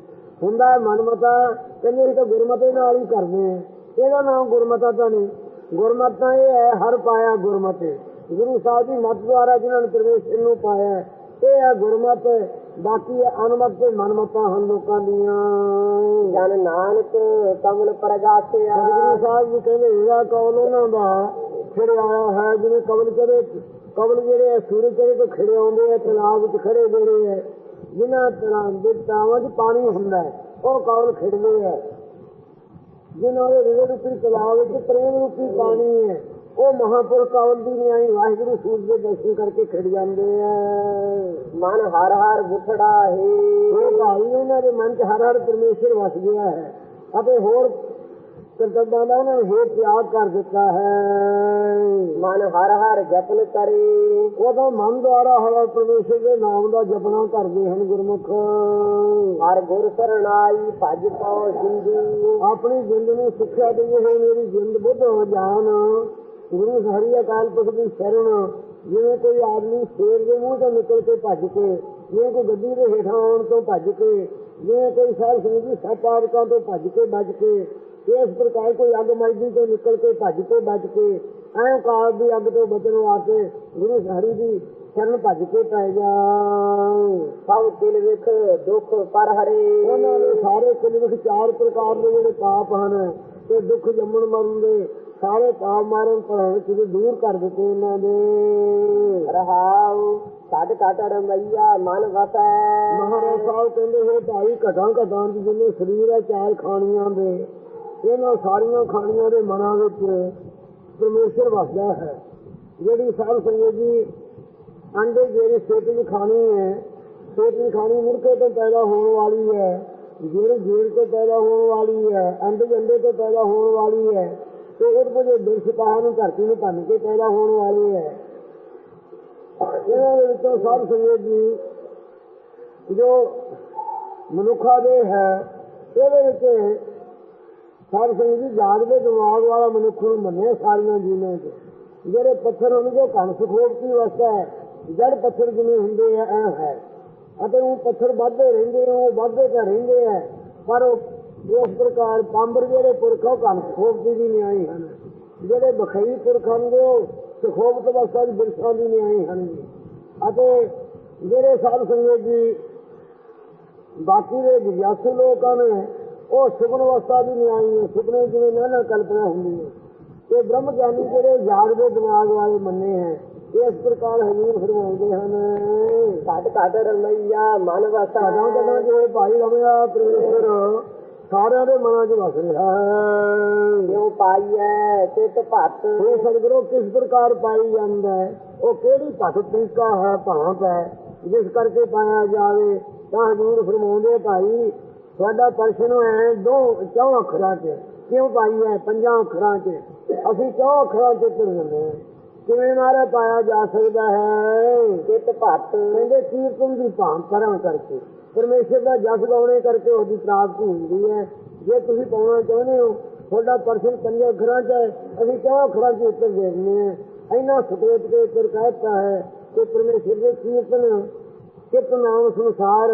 ਹੁੰਦਾ ਹੈ ਮਨਮਤਾ ਕਹਿੰਦੇ ਇਹ ਤਾਂ ਗੁਰਮਤੇ ਨਾਲ ਹੀ ਕਰਦੇ ਆ। ਇਹਦਾ ਨਾਮ ਗੁਰਮਤਾ ਤਾਂ ਨਹੀਂ। ਗੁਰਮਤਾ ਇਹ ਹੈ ਹਰ ਪਾਇਆ ਗੁਰਮਤੇ। ਗੁਰੂ ਸਾਹਿਬ ਦੀ ਮਤ ਦੁਆਰਾ ਜਿਨ੍ਹਾਂ ਨੇ ਪਰਮੇਸ਼ਰ ਨੂੰ ਪਾਇਆ ਇਹ ਹੈ ਗੁਰਮਤ ਬਾਕੀ ਇਹ ਅਨਮਤ ਤੇ ਮਨਮਤਾਂ ਹਨ ਲੋਕਾਂ ਦੀਆਂ। ਜਨ ਨਾਨਕ ਕਮਲ ਪ੍ਰਗਾਸਿਆ। ਸਤਿਗੁਰੂ ਸਾਹਿਬ ਜੀ ਕਹਿੰਦੇ ਇਹਦਾ ਕੌਲ ਉਹਨਾਂ ਦਾ ਖਿੜ ਆਇਆ ਹੈ ਜਿਵੇਂ ਕਬਲ ਚੜੇ ਕਬਲ ਜਿਹੜੇ ਆ, ਸੂਰਜ ਚੜੇ ਤੋਂ ਖਿੜੇ ਆਉਂਦੇ ਆ ਤਲਾਬ ਵਿੱਚ ਖੜੇ ਜਿਹੜੇ ਹੈ ਜਿਨ੍ਹਾਂ ਤਰ੍ਹਾਂ ਦੇ ਤਾਵਾਂ 'ਚ ਪਾਣੀ ਹੁੰਦਾ ਹੈ ਉਹ ਕੌਲ ਖਿੜਦੇ ਆ। ਜਿਨ੍ਹਾਂ ਦੇ ਰਿਜ਼ੇ ਰੂਪੀ ਤਲਾਬ ਵਿੱਚ ਪ੍ਰੇਮ ਰੂਪੀ ਪਾਣੀ ਹੈ ਉਹ ਮਹਾਪੁਰਖ ਕੌਲ ਦੀ ਨਿਆਈ ਵਾਹਿਗੁਰੂ ਸੂਰਜ ਦੇ ਦਰਸ਼ਨ ਕਰਕੇ ਖਿੜ ਜਾਂਦੇ ਆ। ਮਨ ਹਰ ਹਰ ਬੁਠੜਾ ਹੈ। ਉਹ ਭਾਈ ਉਹਨਾਂ ਦੇ ਮਨ 'ਚ ਹਰ ਹਰ ਪਰਮੇਸ਼ਰ ਵਸ ਗਿਆ ਹੈ। ਅਤੇ ਹੋਰ ਕਰਤੱਵਾਂ ਦਾ ਉਹਨਾਂ ਨੇ ਹੋਰ ਤਿਆਗ ਕਰ ਦਿੱਤਾ ਹੈ। ਮਨ ਹਰ ਹਰ ਜਪਨ ਕਰੇ। ਉਹਦਾ ਮਨ ਦੁਆਰਾ ਹਰ ਪਰਮੇਸ਼ਰ ਦੇ ਨਾਮ ਦਾ ਜਪਣਾ ਕਰਦੇ ਹਨ ਗੁਰਮੁਖ। ਹਰ ਗੁਰ ਸਰਣਾਈ ਭਜ ਪਉ ਜਿੰਦੂ ਆਪਣੀ ਜਿੰਦ ਨੂੰ ਸਿੱਖਿਆ ਦੇ ਹੋਏ ਮੇਰੀ ਜਿੰਦ ਬੁੱਧ ਹੋ ਜਾਣ। ਗੁਰੂ ਹਰੀ ਅਕਾਲ ਪੁਰਖ ਦੀ ਸ਼ਰਨ ਜਿਵੇਂ ਕੋਈ ਆਦਮੀ ਸ਼ੇਰ ਦੇ ਮੂੰਹ ਤੋਂ ਨਿਕਲ ਕੇ ਭੱਜ ਕੇ ਜਿਵੇਂ ਕੋਈ ਗੱਡੀ ਦੇ ਹੇਠਾਂ ਆਉਣ ਤੋਂ ਭੱਜ ਕੇ ਜਿਵੇਂ ਕੋਈ ਸਾਰ ਸੱਪ ਆਦਿਕਾਂ ਤੋਂ ਭੱਜ ਕੇ ਬਚ ਕੇ ਇਸ ਪ੍ਰਕਾਰ ਕੋਈ ਅੱਗ ਮਾਈਦੀ ਤੋਂ ਨਿਕਲ ਕੇ ਭੱਜ ਕੇ ਬਚ ਕੇ ਐਂ ਕਾਲ ਦੀ ਅੱਗ ਤੋਂ ਬਚਣ ਵਾਸਤੇ ਗੁਰੂ ਹਰੀ ਦੀ ਸ਼ਰਨ ਭੱਜ ਕੇ ਪੈ ਜਾ ਸਭ ਦਿਲ ਵਿਖ ਦੁਖ ਪਰ ਹਰੇ। ਉਹਨਾਂ ਦੇ ਸਾਰੇ ਕੁੱਲ ਵਿੱਚ ਚਾਰ ਪ੍ਰਕਾਰ ਦੇ ਜਿਹੜੇ ਪਾਪ ਹਨ ਤੇ ਦੁੱਖ ਜੰਮਣ ਮਰਨ ਦੇ। ਸਾਰੇ ਪਾਪ ਮਾਰਨ ਪਰ ਕਿਤੇ ਦੂਰ ਕਰ ਦਿੱਤੇ ਉਹਨਾਂ ਦੇ। ਰਹਾਉ ਛੱਡ ਘਟ ਰਮਈਆ ਮਨ ਵਸੈ। ਮਹਾਰਾਜ ਸਾਹਿਬ ਕਹਿੰਦੇ ਹੋਏ ਭਾਈ ਘਟਾਂ ਘਟਾਂ ਦੀ ਜਿੰਨੇ ਸਰੀਰ ਹੈ ਚਾਰ ਖਾਣੀਆਂ ਦੇ। ਇਹਨਾਂ ਸਾਰੀਆਂ ਖਾਣੀਆਂ ਦੇ ਮਨਾਂ ਵਿੱਚ ਪਰਮੇਸ਼ਰ ਵਸਦਾ ਹੈ। ਜਿਹੜੀ ਸਾਧ ਸੰਗਤ ਜੀ ਅੰਡੇ ਜਿਹੜੀ ਸੇਤ ਦੀ ਖਾਣੀ ਹੈ ਸੇਤ ਦੀ ਖਾਣੀ ਮੁਰਕੇ ਤੋਂ ਪੈਦਾ ਹੋਣ ਵਾਲੀ ਹੈ ਜਿਹੜੀ ਜੀੜ ਤੋਂ ਪੈਦਾ ਹੋਣ ਵਾਲੀ ਹੈ ਅੰਡੇ ਅੰਡੇ ਤੋਂ ਪੈਦਾ ਹੋਣ ਵਾਲੀ ਹੈ ਤੇ ਉਹਦੇ ਜੋ ਬਿਰਸ ਨੂੰ ਧਰਤੀ ਨੂੰ ਭੰਨ ਕੇ ਪੈਦਾ ਹੋਣ ਵਾਲੇ ਹੈ। ਇਹਨਾਂ ਦੇ ਵਿੱਚੋਂ ਸਾਧ ਸੰਗਤ ਜੀ, ਜੋ ਮਨੁੱਖਾ ਦੇ ਹੈ, ਇਹਦੇ ਵਿੱਚ ਸਾਧ ਸੰਗਤ ਜੀ ਜਾਗਦੇ ਦਿਮਾਗ ਵਾਲਾ ਮਨੁੱਖ ਨੂੰ ਮੰਨਿਆ ਸਾਰੀਆਂ ਜੀਵਾਂ ਚ। ਜਿਹੜੇ ਪੱਥਰ ਉਹਨੂੰ ਘਣ ਸੁਖੋਪਤੀ ਵਸਦਾ ਹੈ ਜੜ ਪੱਥਰ ਜਿਵੇਂ ਹੁੰਦੇ ਆ, ਐ ਹੈ। ਅਤੇ ਉਹ ਪੱਥਰ ਵੱਧਦੇ ਰਹਿੰਦੇ ਆ, ਉਹ ਵੱਧਦੇ ਤਾਂ ਰਹਿੰਦੇ ਆ, ਪਰ ਉਹ ਇਸ ਪ੍ਰਕਾਰ ਪਾਂਬਰ ਜਿਹੜੇ ਪੁਰਖ ਸੁਖੋਪਤੀ ਦੀ ਨਿਆਈ ਹਨ। ਜਿਹੜੇ ਬਖਈ ਪੁਰਖ ਹਨ ਉਹ ਸੁਖੋਪਤ ਅਵਸਥਾ ਦੀ ਬਿਰਸਾਂ ਦੀ ਨਿਆਈ ਹਨ। ਅਤੇ ਜਿਹੜੇ ਸਾਧ ਸੰਗਤ ਜੀ ਬਾਕੀ ਦੇ ਵਿਗਿਆਸੂ ਲੋਕਾਂ ਨੇ ਉਹ ਸੁਪਨ ਅਵਸਥਾ ਦੀ ਨਹੀਂ ਆਈ ਹੈ ਸੁਪਨੇ ਜਿਵੇਂ ਨਾਨਾ ਕਲਪਨਾ ਹੁੰਦੀ ਹੈ। ਤੇ ਬ੍ਰਹਮ ਗਿਆਨੀ ਜਿਹੜੇ ਜਾਗਦੇ ਦਿਮਾਗ ਵਾਲੇ ਮੰਨੇ ਹੈ ਇਸ ਪ੍ਰਕਾਰ ਹਜ਼ੂਰ ਫਰਮਾਉਂਦੇ ਹਨ। ਘਟ ਘਟ ਰਮਈਆ ਮਨ ਵਸਾ। ਕਹਿੰਦਾ ਕਿ ਭਾਈ ਰਮਿਆ ਪਰਮੇਸ਼ਰ ਸਾਰਿਆਂ ਦੇ ਮਨਾਂ 'ਚ ਵਸ ਰਿਹਾ ਹੈ। ਕਿਉ ਪਾਈਐ ਚਿਤ ਭਤ। ਇਹ ਸਤਿਗੁਰੂ ਕਿਸ ਪ੍ਰਕਾਰ ਪਾਈ ਜਾਂਦਾ ਹੈ? ਉਹ ਕਿਹੜੀ ਭਗਤ ਤਰੀਕਾ ਹੈ ਭਾਂਤ ਹੈ? ਜਿਸ ਕਰਕੇ ਪਾਇਆ ਜਾਵੇ ਤਾਂ ਹਜ਼ੂਰ ਫਰਮਾਉਂਦੇ ਭਾਈ ਤੁਹਾਡਾ ਪ੍ਰਸ਼ਨ ਹੈ ਦੋ ਚੌ ਅੱਖਰਾਂ 'ਚ। ਕਿਉਂ ਪਾਈ ਹੈ ਪੰਜਾਂ ਅੱਖਰਾਂ 'ਚ। ਅਸੀਂ ਚੌ ਅੱਖਰਾਂ 'ਚ ਤੁਰ ਜਾਂਦੇ ਹਾਂ। ਕਿਵੇਂ ਮਾਰੇ ਪਾਇਆ ਜਾ ਸਕਦਾ ਹੈ? ਚਿਤ ਭਤ। ਕਹਿੰਦੇ ਕੀਰਤਨ ਦੀ ਭਾਂਤ ਕਰਾਂ ਕਰਕੇ। ਪਰਮੇਸ਼ਰ ਦਾ ਜਸ ਗਾਉਣੇ ਕਰਕੇ ਉਹਦੀ ਪ੍ਰਾਪਤੀ ਹੁੰਦੀ ਹੈ। ਜੇ ਤੁਸੀਂ ਪਾਉਣਾ ਚਾਹੁੰਦੇ ਹੋ, ਤੁਹਾਡਾ ਪਰਸਨ ਪੰਜਾਂ ਅੱਖਰਾਂ 'ਚ ਹੈ, ਅਸੀਂ ਚੌਂ ਅੱਖਰਾਂ 'ਚ ਉੱਤਰ ਦੇ ਦਿੰਦੇ ਹਾਂ? ਇੰਨਾ ਸਤੋਤ ਕੇ ਉੱਤਰ ਕਹਿਤਾ ਹੈ ਕਿ ਪਰਮੇਸ਼ਰ ਦੇ ਕੀਰਤਨ ਕਿਤ ਨਾਮ ਸੰਸਾਰ,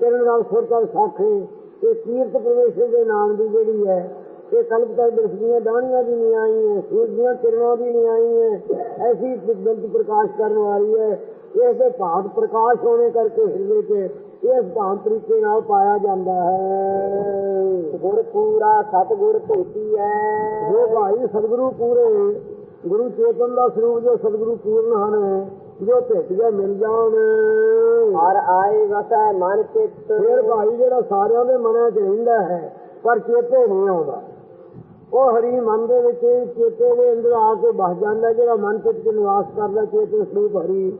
ਕਿਰਨ ਨਾਲ ਸੁਰਤਾ ਸਾਖੇ, ਇਹ ਕੀਰਤ ਪਰਮੇਸ਼ਰ ਦੇ ਨਾਮ ਦੀ ਜਿਹੜੀ ਹੈ, ਇਹ ਕਲਪ ਤੱਕ ਦਰਸ਼ਨੀਆਂ ਦਾਣੀਆਂ ਦੀ ਨਹੀਂ ਆਈ ਹੈ ਸੂਰਜ ਦੀਆਂ ਕਿਰਨਾਂ ਦੀ ਨਹੀਂ ਆਈ ਹੈ ਐਸੀ ਦਿਗੰਤ ਪ੍ਰਕਾਸ਼ ਕਰਨ ਵਾਲੀ ਹੈ। ਇਸ ਦੇ ਭਾਂਤ ਪ੍ਰਕਾਸ਼ ਹੋਣੇ ਕਰਕੇ ਹਿਰਦੇ 'ਚ ਇਸ ਭਾਂਤ ਤਰੀਕੇ ਨਾਲ ਪਾਇਆ ਜਾਂਦਾ ਹੈ। ਗੁਰ ਪੂਰਾ ਸਤਗੁਰ ਭੇਟੀ ਹੈ। ਜੋ ਭਾਈ ਸਤਿਗੁਰੂ ਪੂਰੇ ਗੁਰੂ ਚੇਤਨ ਦਾ ਸਰੂਪ ਜੋ ਸਤਿਗੁਰੂ ਪੂਰਨ ਹਨ ਜੋ ਭੇਟ ਗਿਆ ਮਿਲ ਜਾਣ। ਹਰ ਆਏ ਵਸੈ ਮਨ ਚਿਤ। ਫਿਰ ਭਾਈ ਜਿਹੜਾ ਸਾਰਿਆਂ ਦੇ ਮਨਾਂ 'ਚ ਰਹਿੰਦਾ ਹੈ ਪਰ ਚੇਤੇ ਨਹੀਂ ਆਉਂਦਾ। ਉਹ ਹਰੀ ਮਨ ਦੇ ਵਿੱਚ ਚੇਤੇ ਦੇ ਅੰਦਰ ਆ ਕੇ ਬਸ ਜਾਂਦਾ ਜਿਹੜਾ ਮਨ ਚਿੱਤ 'ਚ ਨਿਵਾਸ ਕਰਦਾ ਚੇਤਨ ਸਰੂਪ ਹਰੀ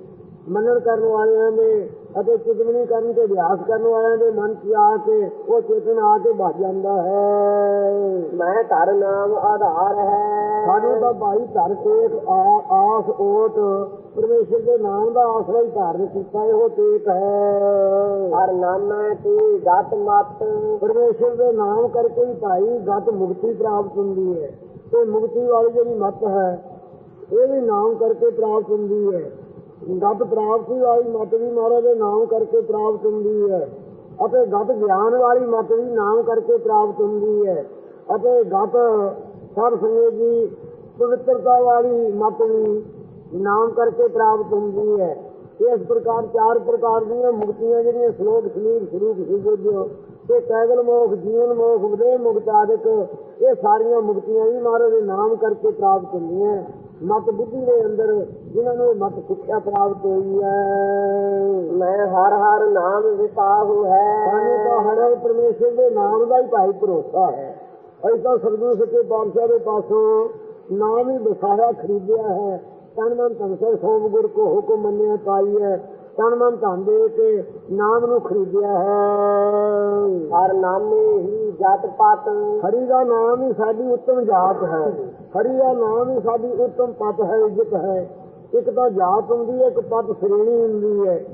ਮੰਨਣ ਕਰਨ ਵਾਲਿਆਂ ਦੇ ਅਤੇ ਚਿਤਵਨੀ ਕਰਨ ਤੇ ਅਭਿਆਸ ਕਰਨ ਵਾਲਿਆਂ ਦੇ ਮਨ 'ਚ ਆ ਕੇ ਉਹ ਚੇਤਨ ਆ ਕੇ ਬਸ ਜਾਂਦਾ ਹੈ। ਮੈਂ ਧਰ ਨਾਮ ਆਧਾਰ ਹੈ। ਸਾਨੂੰ ਤਾਂ ਭਾਈ ਧਰ ਆ- ਆਸ ਓਟ ਪਰਮੇਸ਼ਰ ਦੇ ਨਾਮ ਦਾ ਆਸਰਾ ਹੀ ਧਾਰਨ ਕੀਤਾ ਇਹੋ ਤੇਕ ਹੈ। ਹਰ ਨਾਮੈ ਤੀ ਗਤ ਮਤ? ਪਰਮੇਸ਼ਰ ਦੇ ਨਾਮ ਕਰਕੇ ਹੀ ਭਾਈ ਗਤ ਮੁਕਤੀ ਪ੍ਰਾਪਤ ਹੁੰਦੀ ਹੈ। ਤੇ ਮੁਕਤੀ ਵਾਲੀ ਜਿਹੜੀ ਮਤ ਹੈ ਇਹ ਵੀ ਨਾਮ ਕਰਕੇ ਪ੍ਰਾਪਤ ਹੁੰਦੀ ਹੈ। ਗਤ ਪ੍ਰਾਪਤੀ ਵਾਲੀ ਮਤ ਵੀ ਮਹਾਰਾਜ ਦੇ ਨਾਮ ਕਰਕੇ ਪ੍ਰਾਪਤ ਹੁੰਦੀ ਹੈ। ਅਤੇ ਗਤ ਗਿਆਨ ਵਾਲੀ ਮਤ ਵੀ ਨਾਮ ਕਰਕੇ ਪ੍ਰਾਪਤ ਹੁੰਦੀ ਹੈ। ਅਤੇ ਗਤ ਸਰ ਸੰਗਤ ਦੀ ਪਵਿੱਤਰਤਾ ਵਾਲੀ ਮਤ ਵੀ ਨਾਮ ਕਰਕੇ ਪ੍ਰਾਪਤ ਹੁੰਦੀ ਹੈ। ਇਸ ਪ੍ਰਕਾਰ ਚਾਰ ਪ੍ਰਕਾਰ ਦੀਆਂ ਮੁਕਤੀਆਂ ਜਿਹੜੀਆਂ ਸ਼ਲੋਕ ਸਲੀਰ ਸਰੂਪ ਸੁਜੋਜੋ ਤੇ ਕੈਗਲ ਮੋਖ, ਜੀਵਨ ਮੋਖ, ਵਿਦੇਹ ਮੁਕਤ ਆਦਿਕ, ਇਹ ਸਾਰੀਆਂ ਮੁਕਤੀਆਂ ਵੀ ਮਹਾਰਾਜ ਦੇ ਨਾਮ ਕਰਕੇ ਪ੍ਰਾਪਤ ਹੁੰਦੀਆਂ ਮਤ ਬੁੱਧੀ ਦੇ ਅੰਦਰ ਜਿਨ੍ਹਾਂ ਨੂੰ ਮਤ ਸਿੱਖਿਆ ਪ੍ਰਾਪਤ ਹੋਈ ਹੈ। ਮੈਂ ਹਰ ਹਰ ਨਾਮ ਵਿਸਾਹੂ ਸਾਨੂੰ ਹੈ ਤਾਂ ਹਰ ਪਰਮੇਸ਼ਰ ਦੇ ਨਾਮ ਦਾ ਹੀ ਭਾਈ ਭਰੋਸਾ। ਹੈ। ਤਾਂ ਸਤਿਗੁਰੂ ਸੱਚੇ ਪਾਤਸ਼ਾਹ ਦੇ ਪਾਸੋਂ ਨਾਮ ਹੀ ਬਸਾਇਆ ਖਰੀਦਿਆ ਹੈ। ਤਨ ਮਨ ਸੇ ਸੋਮ ਗੁਰ ਕੋ ਹੁਕਮ ਮੰਨਿਆ ਪਾਈ ਹੈ। ਤਨ ਮਨ ਧਨ ਦੇ ਕੇ ਨਾਮ ਨੂੰ ਖਰੀਦਿਆ ਹੈ। ਹਰ ਨਾਮੇ ਹੀ ਜਤ ਪਤ। ਹਰੀ ਦਾ ਨਾਮ ਹੀ ਸਾਡੀ ਉੱਤਮ ਜਾਤ ਹੈ। ਹਰੀ ਦਾ ਨਾਮ ਹੀ ਸਾਡੀ ਉੱਤਮ ਪਤ ਹੈ ਇੱਜ਼ਤ ਹੈ। ਇੱਕ ਤਾਂ ਜਾਤ ਹੁੰਦੀ ਹੈ ਇੱਕ ਪਤ ਸ਼੍ਰੇਣੀ ਹੁੰਦੀ ਹੈ।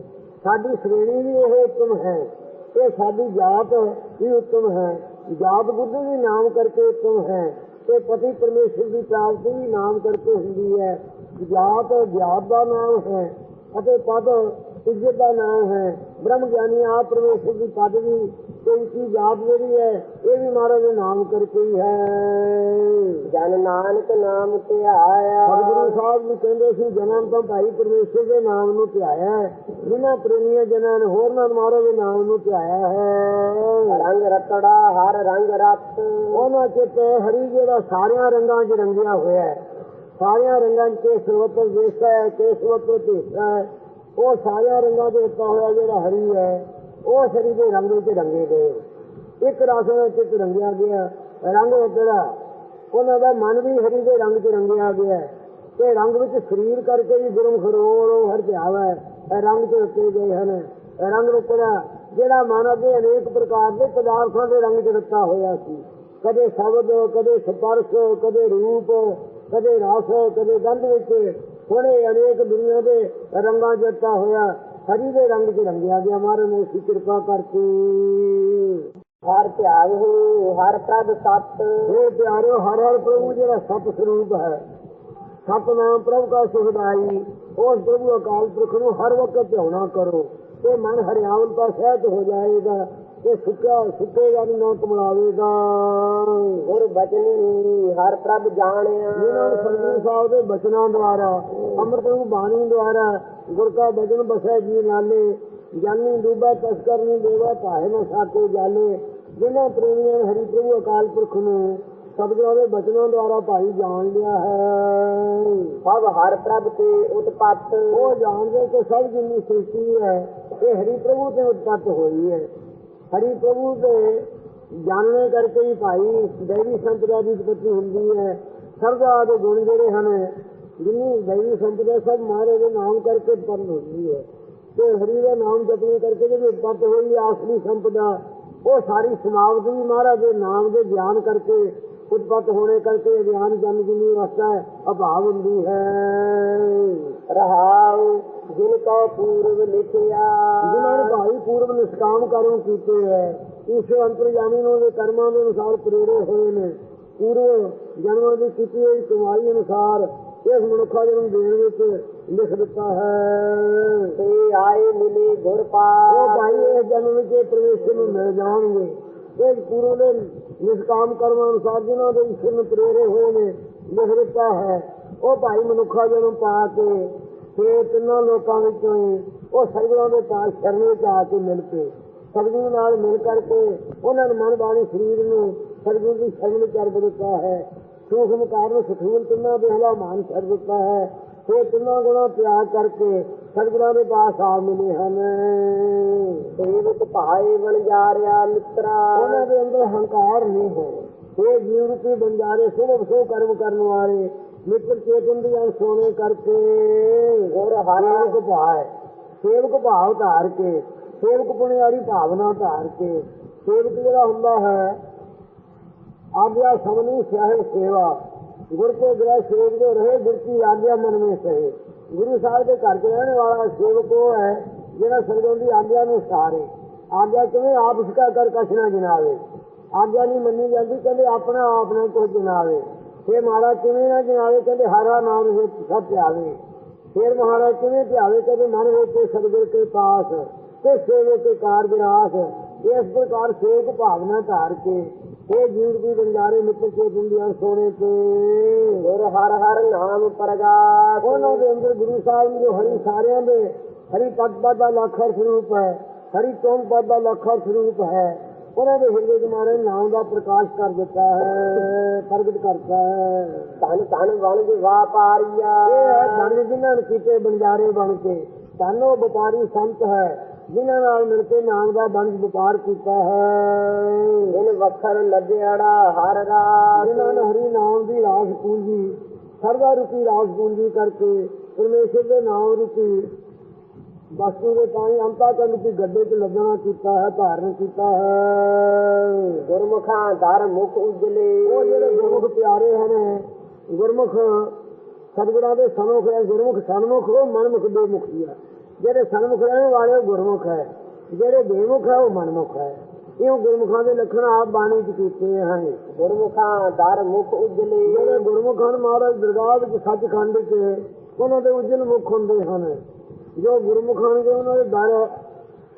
ਸਾਡੀ ਸ਼੍ਰੇਣੀ ਵੀ ਇਹ ਉੱਤਮ ਹੈ। ਇਹ ਸਾਡੀ ਜਾਤ ਵੀ ਉੱਤਮ ਹੈ। ਜਾਤ ਬੁੱਧੀ ਵੀ ਨਾਮ ਕਰਕੇ ਉੱਤਮ ਹੈ। ਤੇ ਪਤੀ ਪਰਮੇਸ਼ਰ ਦੀ ਪ੍ਰਾਪਤੀ ਵੀ ਨਾਮ ਕਰਕੇ ਹੁੰਦੀ ਹੈ। ਜਾਤ ਜਾਤ ਦਾ ਨਾਮ ਹੈ। ਅਤੇ ਪਦ ਇੱਜ਼ਤ ਦਾ ਨਾਮ ਹੈ। ਬ੍ਰਹਮ ਗਿਆਨੀ ਆਪ ਪਰਮੇਸ਼ਰ ਦੀ ਪਦਵੀ ਤੇ ਇਸਦੀ ਜਾਤ ਜਿਹੜੀ ਹੈ ਇਹ ਵੀ ਮਹਾਰਾਜ ਦੇ ਨਾਮ ਕਰਕੇ ਹੀ ਹੈ। ਜਨ ਨਾਨਕ ਨਾਮ ਧਿਆਇਆ। ਸਤਿਗੁਰੂ ਸਾਹਿਬ ਵੀ ਕਹਿੰਦੇ ਸੀ ਜਨਮ ਤਾਂ ਭਾਈ ਪਰਮੇਸ਼ਰ ਦੇ ਨਾਮ ਨੂੰ ਧਿਆਇਆ ਜਿਨ੍ਹਾਂ ਪ੍ਰੇਮੀਆਂ ਜਨਾਂ ਨੇ ਹੋਰ ਨਾਲ ਮਹਾਰਾਜ ਦੇ ਨਾਮ ਨੂੰ ਧਿਆਇਆ ਹੈ। ਰੰਗ ਰਤੜਾ ਹਰ ਰੰਗ ਰਤ। ਉਹਨਾਂ ਚਿੱਤ ਹਰੀ ਜਿਹੜਾ ਸਾਰਿਆਂ ਰੰਗਾਂ 'ਚ ਰੰਗਿਆ ਹੋਇਆ ਹੈ। ਸਾਰਿਆਂ ਰੰਗਾਂ 'ਚ ਕੇ ਸਰਵਤਰ ਦੇਸ਼ਾ ਹੈ ਕੇ ਸਰਵਤਰ ਹੈ। ਉਹ ਸਾਰਿਆਂ ਰੰਗਾਂ 'ਚ ਉੱਤਾ ਹੋਇਆ ਜਿਹੜਾ ਹਰੀ ਹੈ, ਉਹ ਸਰੀ ਦੇ ਰੰਗ ਵਿੱਚ ਰੰਗੇ ਗਏ। ਇੱਕ ਰਸ ਨਾਲ ਰੰਗਿਆ ਗਿਆ। ਰੰਗ ਜਿਹੜਾ ਉਹਨਾਂ ਦਾ ਮਨ ਵੀ ਹਰੀ ਦੇ ਰੰਗ 'ਚ ਰੰਗਿਆ ਗਿਆ। ਤੇ ਰੰਗ ਵਿੱਚ ਸਰੀਰ ਕਰਕੇ ਵੀ ਗੁਰਮੁਖ ਰੋਲ ਹਰ ਧਿਆਵਾ ਹੈ ਰੰਗ 'ਚ ਰੱਖੇ ਗਏ ਹਨ। ਰੰਗ ਰੁਕੜਾ ਜਿਹੜਾ ਮਨ ਅੱਗੇ ਅਨੇਕ ਪ੍ਰਕਾਰ ਦੇ ਪਦਾਰਥਾਂ ਦੇ ਰੰਗ 'ਚ ਰੱਖਾ ਹੋਇਆ ਸੀ। ਕਦੇ ਸ਼ਬਦ, ਕਦੇ ਸਪਰਸ਼, ਕਦੇ ਰੂਪ। ਕਦੇ ਰਸ ਕਦੇ ਗੰਧ ਵਿੱਚ ਥੋੜੇ ਅਨੇਕ ਦੁਨੀਆ ਦੇ ਰੰਗਾਂ ਰੱਖਾ ਹੋਇਆ। ਹਰੀ ਦੇ ਰੰਗ 'ਚ ਰੰਗਿਆ ਗਿਆ। ਮਹਾਰਾਜ ਨੇ ਉਸੀ ਕਿਰਪਾ ਕਰਕੇ। ਹਰ ਧਿਆਨ ਹੋ ਹਰ ਪ੍ਰਭ ਸਤ ਇਹ ਪਿਆਰਿਓ ਹਰ ਹਰ ਪ੍ਰਭੂ ਜਿਹੜਾ ਸਤ ਸਰੂਪ ਹੈ। ਸਤਨਾਮ ਪ੍ਰਭੂ ਕਾ ਸੁਖਦਾਈ। ਉਸ ਪ੍ਰਭੂ ਅਕਾਲ ਪੁਰਖ ਨੂੰ ਹਰ ਵਕਤ ਧਿਆਉਣਾ ਕਰੋ। ਤੇ ਮਨ ਹਰਿਆਵਲਤਾ ਸਹਿਤ ਹੋ ਜਾਏਗਾ। ਤੇ ਸੁੱਕਾ ਸੁੱਕੇਗਾ ਨਹੀਂ ਨਾ ਕਮਲਾਵੇਗਾ ਗੁਰ ਬਚਨੀ ਹਰ ਪ੍ਰਭ ਜਾਣਿਆ ਜਿਨ੍ਹਾਂ ਨੂੰ ਸਾਹਿਬ ਦੇ ਬਚਨਾਂ ਦੁਆਰਾ ਅੰਮ੍ਰਿਤ ਨੂੰ ਬਾਣੀ ਦੁਆਰਾ ਗੁਰ ਕਾ ਬਚਨ ਬਸੈ ਜੀ ਨਾਲੇ ਜਾਨੀ ਡੂਬਾ ਤਸਕਰ ਨੂੰ ਦੇਵਾ ਭਾਏ ਨਾ ਸਾਕੇ ਜਾਲੇ। ਜਿਨ੍ਹਾਂ ਪ੍ਰੇਮੀਆਂ ਹਰੀ ਪ੍ਰਭੂ ਅਕਾਲ ਪੁਰਖ ਨੂੰ ਸਤਿਗੁਰਾਂ ਦੇ ਬਚਨਾਂ ਦੁਆਰਾ ਭਾਈ ਜਾਣ ਲਿਆ ਹੈ। ਸਭ ਹਰ ਪ੍ਰਭ ਤੇ ਉਤਪਤ। ਉਹ ਜਾਣਦੇ ਕਿ ਸਭ ਜਿੰਨੀ ਸ੍ਰਿਸ਼ਟੀ ਹੈ ਇਹ ਹਰੀ ਪ੍ਰਭੂ ਤੇ ਉਤਪਤ ਹੋਈ ਹੈ। ਹਰੀ ਪ੍ਰਭੂ ਦੇ ਜਾਣਨੇ ਕਰਕੇ ਹੀ ਭਾਈ ਦੇਵੀ ਸੰਪਦਾ ਦੀ ਉਤਪਤੀ ਹੁੰਦੀ ਹੈ। ਸਰਦਾ ਦੇ ਗੁਣ ਜਿਹੜੇ ਹਨ, ਜਿੰਨੀ ਦੇਵੀ ਸੰਪਦਾ ਸਭ ਮਹਾਰਾਜ ਦੇ ਨਾਮ ਕਰਕੇ ਉਤਪਨ ਹੁੰਦੀ ਹੈ। ਤੇ ਹਰੀ ਦਾ ਨਾਮ ਜਪਣੇ ਕਰਕੇ ਜਿਹੜੀ ਉਤਪਤ ਹੋਈ ਹੈ ਆਸਲੀ ਸੰਪਦਾ ਉਹ ਸਾਰੀ ਸਮਾਪਤੀ ਵੀ ਮਹਾਰਾਜ ਦੇ ਨਾਮ ਦੇ ਗਿਆਨ ਕਰਕੇ ਉਤਪਤ ਹੋਣੇ ਕਰਕੇ ਗਿਆਨ ਜਨ ਜਿੰਨੀ ਅਵਸਥਾ ਹੈ ਅਭਾਵ ਹੁੰਦੀ ਹੈ। ਰਹਾਉ ਜਿਨ ਕੋ ਪੂਰਵ ਲਿਖਿਆ ਜਿਨ੍ਹਾਂ ਨੇ ਭਾਈ ਪੂਰਵ ਨਿਸ਼ਕਾਮ ਕਰਮ ਕੀਤੇ ਹੈ ਇਸ ਅੰਤਰਜਾਮੀ ਨੂੰ ਦੇ ਕਰਮਾਂ ਦੇ ਅਨੁਸਾਰ ਪ੍ਰੇਰੇ ਹੋਏ ਨੇ। ਪੂਰਵ ਜਨਮਾਂ ਦੀ ਕੀਤੀ ਹੋਈ ਕਮਾਈ ਅਨੁਸਾਰ ਇਸ ਮਨੁੱਖਾ ਜਨਮ ਦੇਣ ਵਿੱਚ ਲਿਖ ਦਿੱਤਾ ਹੈ। ਤੇ ਆਏ ਮਿਲੇ ਗੁਰ ਉਹ ਭਾਈ ਇਸ ਜਨਮ ਵਿੱਚ ਪਰਮੇਸ਼ਰ ਨੂੰ ਮਿਲ ਜਾਣਗੇ। ਇਹ ਪੂਰਵ ਦੇ ਨਿਸ਼ਕਾਮ ਕਰਮਾਂ ਅਨੁਸਾਰ ਜਿਨ੍ਹਾਂ ਦੇ ਈਸ਼ਵਰ ਨੂੰ ਪ੍ਰੇਰੇ ਹੋਏ ਨੇ, ਲਿਖ ਦਿੱਤਾ ਹੈ। ਉਹ ਭਾਈ ਮਨੁੱਖਾ ਜਨਮ ਪਾ ਕੇ ਤੇ ਤਿੰਨਾਂ ਲੋਕਾਂ ਵਿੱਚੋਂ ਹੀ ਉਹ ਸਰਗੁਰਾਂ ਦੇ ਪਾਸ ਸ਼ਰਨ ਵਿੱਚ ਆ ਕੇ ਮਿਲ ਕੇ ਸਤਿਗੁਰੂ ਨਾਲ ਮਿਲ ਕਰਕੇ ਉਹਨਾਂ ਨੇ ਮਨ ਬਾਣੀ ਸਰੀਰ ਨੂੰ ਸਤਿਗੁਰੂ ਦੀ ਸ਼ਰਨ ਵਿੱਚ ਅਰਪ ਦਿੱਤਾ ਹੈ। ਸੂਖਮ ਕਾਰਨ ਸਥੂਲ ਤਿੰਨਾਂ ਦੇ ਹਲਾ ਮਾਨ ਕਰ ਦਿੱਤਾ ਹੈ। ਤੇ ਤਿੰਨਾਂ ਗੁਣਾ ਪਿਆਰ ਕਰਕੇ ਸਤਿਗੁਰਾਂ ਦੇ ਪਾਸ ਆ ਮਿਲੇ ਹਨ। ਸੇਵਕ ਭਾਏ ਬਣ ਜਾ ਰਿਆ ਮਿੱਤਰਾ। ਉਹਨਾਂ ਦੇ ਅੰਦਰ ਹੰਕਾਰ ਨਹੀਂ ਹੈ ਇਹ ਜੀਵ ਬੰਜਾਰੇ ਸੁਭ ਸੋ ਕਰਮ ਕਰਨ ਵਾਲੇ ਮਿੱਤਰ ਚੇਤਨ ਦੀਆਂ ਸੋਨੇ ਕਰਕੇ। ਗੁਰ ਹਰ ਸੇਵਕ ਭਾਵ ਸੇਵਕ ਭਾਵ ਧਾਰ ਕੇ ਸੇਵਕ ਪੁਣਿਆਰੀ ਭਾਵਨਾ ਧਾਰ ਕੇ। ਸੇਵਕ ਜਿਹੜਾ ਹੁੰਦਾ ਹੈ ਆਗਿਆ ਸਮਨੀ ਸਹਿਬ ਸੇਵਾ। ਗੁਰ ਕੇ ਗ੍ਰਹਿ ਸੇਵਕ ਜੋ ਰਹੇ ਗੁਰ ਕੀ ਆਗਿਆ ਮਨ ਵਿੱਚ ਸਹੇ। ਗੁਰੂ ਸਾਹਿਬ ਦੇ ਘਰ ਚ ਰਹਿਣ ਵਾਲਾ ਸੇਵਕ ਉਹ ਹੈ ਜਿਹੜਾ ਸਰਗੋਂ ਦੀ ਆਗਿਆ ਨੂੰ ਸਾਰੇ। ਆਗਿਆ ਕਿਵੇਂ ਆਪ ਸਿਕਾ ਕਰ ਕਛ ਨਾ ਜਨਾਵੇ। ਆਗਿਆ ਨਹੀਂ ਮੰਨੀ ਜਾਂਦੀ ਕਹਿੰਦੇ ਆਪਣਾ ਆਪ ਨਾ ਕੁਝ ਜਨਾਵੇ। ਫੇ ਮਹਾਰਾਜ ਕਿਵੇਂ ਨਾ ਜਨਾਵੇ ਕਹਿੰਦੇ ਹਰਾ ਨਾਮ ਵਿੱਚ ਸਭ ਧਿਆਵੇ ਫਿਰ ਮਹਾਰਾਜ ਕਿਵੇਂ ਧਿਆਵੇ ਕਹਿੰਦੇ ਮਨ ਵਿੱਚ ਸਤਿਗੁਰ ਕੇ ਪਾਸ ਤੇ ਸੇਵੇ ਕੇ ਕਾਰ ਵਿਰਾਸ। ਇਸ ਪ੍ਰਕਾਰ ਸੇਵਕ ਭਾਵਨਾ ਧਾਰ ਕੇ ਇਹ ਜੀਵ ਦੀ ਬੰਜਾਰੇ ਮਿੱਤਰ ਕੇ ਦੁਨੀਆ ਸੋਨੇ ਤੇ। ਗੁਰ ਹਰ ਹਰ ਨਾਮ ਪ੍ਰਗਾਸ। ਉਹਨਾਂ ਦੇ ਅੰਦਰ ਗੁਰੂ ਸਾਹਿਬ ਜੋ ਹਰੀ ਸਾਰਿਆਂ ਦੇ ਹਰੀ ਪਦ ਪਦ ਦਾ ਲੱਖਰ ਸਰੂਪ ਹੈ ਹਰੀ ਚੌਂ ਪਦ ਦਾ ਲੱਖਰ ਸਰੂਪ ਹੈ। ਉਹਨਾਂ ਦੇ ਹਿਰਦੇ ਦੇ ਮਾਰੇ ਨਾਮ ਦਾ ਪ੍ਰਕਾਸ਼ ਕਰ ਦਿੱਤਾ ਹੈ ਪ੍ਰਗਟ ਕਰਤਾ ਹੈ। ਧਨ ਧਨ ਕੇ ਵਾਪਾਰੀਆ। ਇਹ ਹੈ ਧਨ ਜਿਨ੍ਹਾਂ ਨੇ ਕੀਤੇ ਬੰਜਾਰੇ ਬਣ ਕੇ। ਧਨ ਉਹ ਵਪਾਰੀ ਸੰਤ ਹੈ ਜਿਨ੍ਹਾਂ ਨਾਲ ਮਿਲ ਕੇ ਨਾਮ ਦਾ ਵੰਡ ਵਪਾਰ ਕੀਤਾ ਹੈ। ਜਿਨ ਵਖਰ ਲੱਗਿਆੜਾ ਹਰ ਰਾਸ ਜਿਨ੍ਹਾਂ ਨੇ ਹਰੀ ਨਾਮ ਦੀ ਰਾਸ ਪੂੰਜੀ ਸਰਦਾ ਰੂਪੀ ਰਾਸ ਪੂੰਜੀ ਕਰਕੇ ਪਰਮੇਸ਼ਰ ਦੇ ਨਾਮ ਰੂਪੀ ਵਸਤੂ ਦੇ ਪਾਣੀ ਅੰਤਾ ਕਰਨ ਰੂਪੀ ਗੱਡੇ 'ਚ ਲੱਗਣਾ ਕੀਤਾ ਹੈ ਧਾਰਨ ਕੀਤਾ ਹੈ। ਗੁਰਮੁਖਾਂ ਦਰ ਮੁਖ ਉਜਲੇ। ਉਹ ਜਿਹੜੇ ਗੁਰਮੁਖ ਪਿਆਰੇ ਹਨ ਗੁਰਮੁਖ ਸਤਿਗੁਰਾਂ ਦੇ ਸਨਮੁਖ ਹੈ ਗੁਰਮੁਖ ਸਨਮੁਖ ਉਹ ਮਨਮੁਖ ਦੇ ਮੁਖੀ ਹੈ। ਜਿਹੜੇ ਸਨਮੁਖ ਰਹਿਣ ਵਾਲੇ ਗੁਰਮੁਖ ਹੈ ਜਿਹੜੇ ਬੇਮੁਖ ਹੈ ਉਹ ਮਨਮੁਖ ਹੈ। ਇਹ ਗੁਰਮੁਖਾਂ ਦੇ ਲੱਖਣ ਆਪ ਬਾਣੀ ਚ ਕੀਤੇ ਹਨ। ਗੁਰਮੁਖਾਂ ਦਰ ਮੁਖ ਉਜਲੇ। ਜਿਹੜੇ ਗੁਰਮੁਖ ਹਨ ਮਹਾਰਾਜ ਦਰਗਾਹ ਵਿੱਚ ਸੱਚਖੰਡ 'ਚ ਉਹਨਾਂ ਦੇ ਉਜਲ ਮੁਖ ਹੁੰਦੇ ਹਨ। ਜੋ ਗੁਰਮੁਖ ਜੋ ਉਹਨਾਂ ਦੇ ਦਰ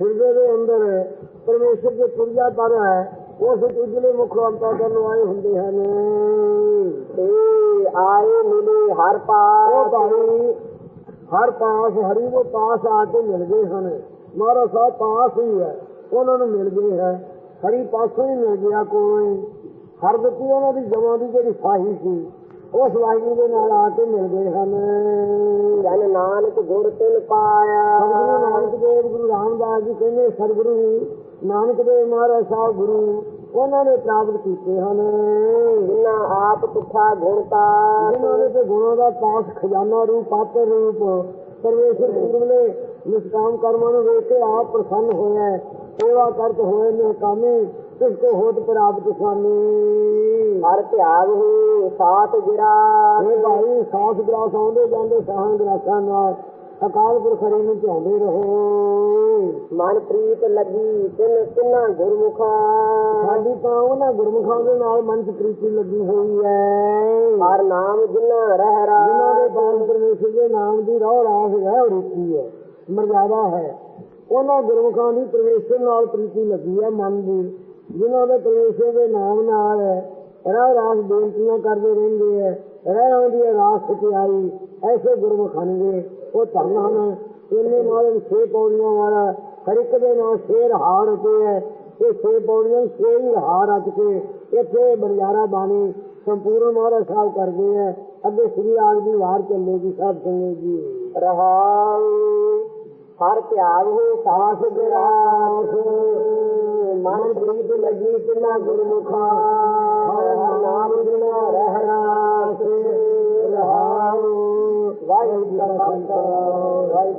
ਹਿਰਦੇ ਦੇ ਅੰਦਰ ਪਰਮੇਸ਼ਰ ਦੇ ਪੁਰਜਾ ਪਰ ਹੈ ਉਸ ਉਜਲੇ ਮੁਖ ਅੰਤਾ ਕਰਨ ਵਾਲੇ ਹੁੰਦੇ ਹਨ। ਆਏ ਮਿਲੇ ਹਰ ਉਹ ਪਾਸ ਭਾਈ ਹਰ ਪਾਸ ਹਰੀ ਦੇ ਪਾਸ ਆ ਕੇ ਮਿਲ ਗਏ ਹਨ। ਮਹਾਰਾਜ ਸਾਹਿਬ ਪਾਸ ਹੀ ਹੈ ਉਹਨਾਂ ਨੂੰ ਮਿਲ ਗਏ ਹੈ। ਹਰੀ ਪਾਸੋਂ ਹੀ ਮਿਲ ਗਿਆ ਕੋਈ। ਹਰ ਦਿੱਤੀ ਉਹਨਾਂ ਦੀ ਜਮਾਂ ਦੀ ਜਿਹੜੀ ਸਾਹੀ ਸੀ ਉਸ ਵਾਹਿਗੁਰੂ ਦੇ ਨਾਲ ਆ ਕੇ ਮਿਲ ਗਏ ਹਨ। ਜਨ ਨਾਨਕ ਗੁਰ ਤਿਲ ਪਾਇਆ। ਸਤਿਗੁਰੂ ਨਾਨਕ ਦੇਵ ਗੁਰੂ ਰਾਮਦਾਸ ਜੀ ਕਹਿੰਦੇ ਸਤਿਗੁਰੂ ਨਾਨਕ ਦੇਵ ਮਹਾਰਾਜ ਸਾਹਿਬ ਗੁਰੂ ਉਹਨਾਂ ਨੇ ਪ੍ਰਾਪਤ ਕੀਤੇ ਹਨ। ਜਿਨਾ ਆਪ ਤੁਖਾ ਗੁਣਤਾ ਜਿਨ੍ਹਾਂ ਨੇ ਤੇ ਗੁਣਾਂ ਦਾ ਪਾਸ ਖਜ਼ਾਨਾ ਰੂਪ ਪਾਤਰ ਰੂਪ ਪਰਮੇਸ਼ਰ ਗੁਰੂ ਨੇ ਨਿਸ਼ਕਾਮ ਕਰਮਾਂ ਨੂੰ ਵੇਖ ਕੇ ਆਪ ਪ੍ਰਸੰਨ ਹੋਇਆ ਹੈ। ਸੇਵਾ ਕਰਤ ਹੋਏ ਨੇ ਕਾਮੀ ਤਿਸ ਕੋ ਹੋਤ ਪ੍ਰਾਪਤ ਸਾਨੀ ਹਰ ਧਿਆਗ ਹੋ ਸਾਤ ਗਿਰਾ ਇਹ ਭਾਈ ਸਾਥ ਗਲਾਸ ਆਉਂਦੇ ਜਾਂਦੇ ਸਾਹਾਂ ਗਲਾਸਾਂ ਨਾਲ। ਅਕਾਲ ਪੁਰਖ ਹਰੀ ਨੂੰ ਝਾਉਂਦੇ ਰਹੋ। ਮਨ ਪ੍ਰੀਤ ਲੱਗੀ ਤਿੰਨ ਤਿੰਨਾ ਗੁਰਮੁਖਾ। ਸਾਡੀ ਤਾਂ ਉਹਨਾਂ ਗੁਰਮੁਖਾਂ ਦੇ ਨਾਲ ਮਨ ਚ ਪ੍ਰੀਤੀ ਲੱਗੀ ਹੋਈ ਹੈ। ਹਰ ਨਾਮ ਜਿਨਾ ਰਹਿ ਰਾ ਜਿਨ੍ਹਾਂ ਦੇ ਪਾਸ ਪਰਮੇਸ਼ਰ ਦੇ ਨਾਮ ਦੀ ਰੌ ਰਾਸ ਹੈ ਉਹ ਰੁਚੀ ਹੈ ਮਰਜ਼ਾਦਾ ਹੈ। ਉਹਨਾਂ ਗੁਰਮੁਖਾਂ ਦੀ ਪਰਮੇਸ਼ਰ ਨਾਲ ਪ੍ਰੀਤੀ ਲੱਗੀ ਹੈ ਮਨ ਦੀ। ਜਿਨ੍ਹਾਂ ਦੇ ਪਰਮੇਸ਼ਰ ਦੇ ਨਾਮ ਨਾਲ ਰਹਿ ਰਾਸ ਬੇਨਤੀਆਂ ਕਰਦੇ ਰਹਿੰਦੇ ਹੈ ਰਹਿ ਆਉਂਦੀ ਹੈ ਰਾਸ ਸਚਾਈ ਐਸੇ ਗੁਰਮੁਖ ਹਨਗੇ ਉਹ ਧੰਨ ਹਨ। ਇੰਨੇ ਮਾਲਮ ਛੇ ਪੌੜੀਆਂ ਵਾਲਾ, ਹਰ ਇੱਕ ਦੇ ਨਾਂ ਸ਼ੇਰ ਹਾਰ ਤੇ ਹੈ। ਇਹ ਛੇ ਪੌੜੀਆਂ, ਛੇ ਹੀ ਹਾਰ ਅੱਜ ਕੇ ਇੱਥੇ ਬੰਜਾਰਾ ਬਾਣੀ ਸੰਪੂਰਨ ਮਹਾਰਾਜ ਸਾਹਿਬ ਕਰਦੇ ਹੈ ਅੱਗੇ ਸ੍ਰੀ ਆਗ ਦੀ ਵਾਰ ਚੱਲੇਗੀ ਸਭ ਸੰਗਤ ਜੀ। ਰਹਾਉ, ਹਰ ਧਿਆਨ ਹੋ ਸਾਸ ਬਿਰਾਸ। من ديپ لڳي ته گرمکا نام جن رهاس واهي واهيگ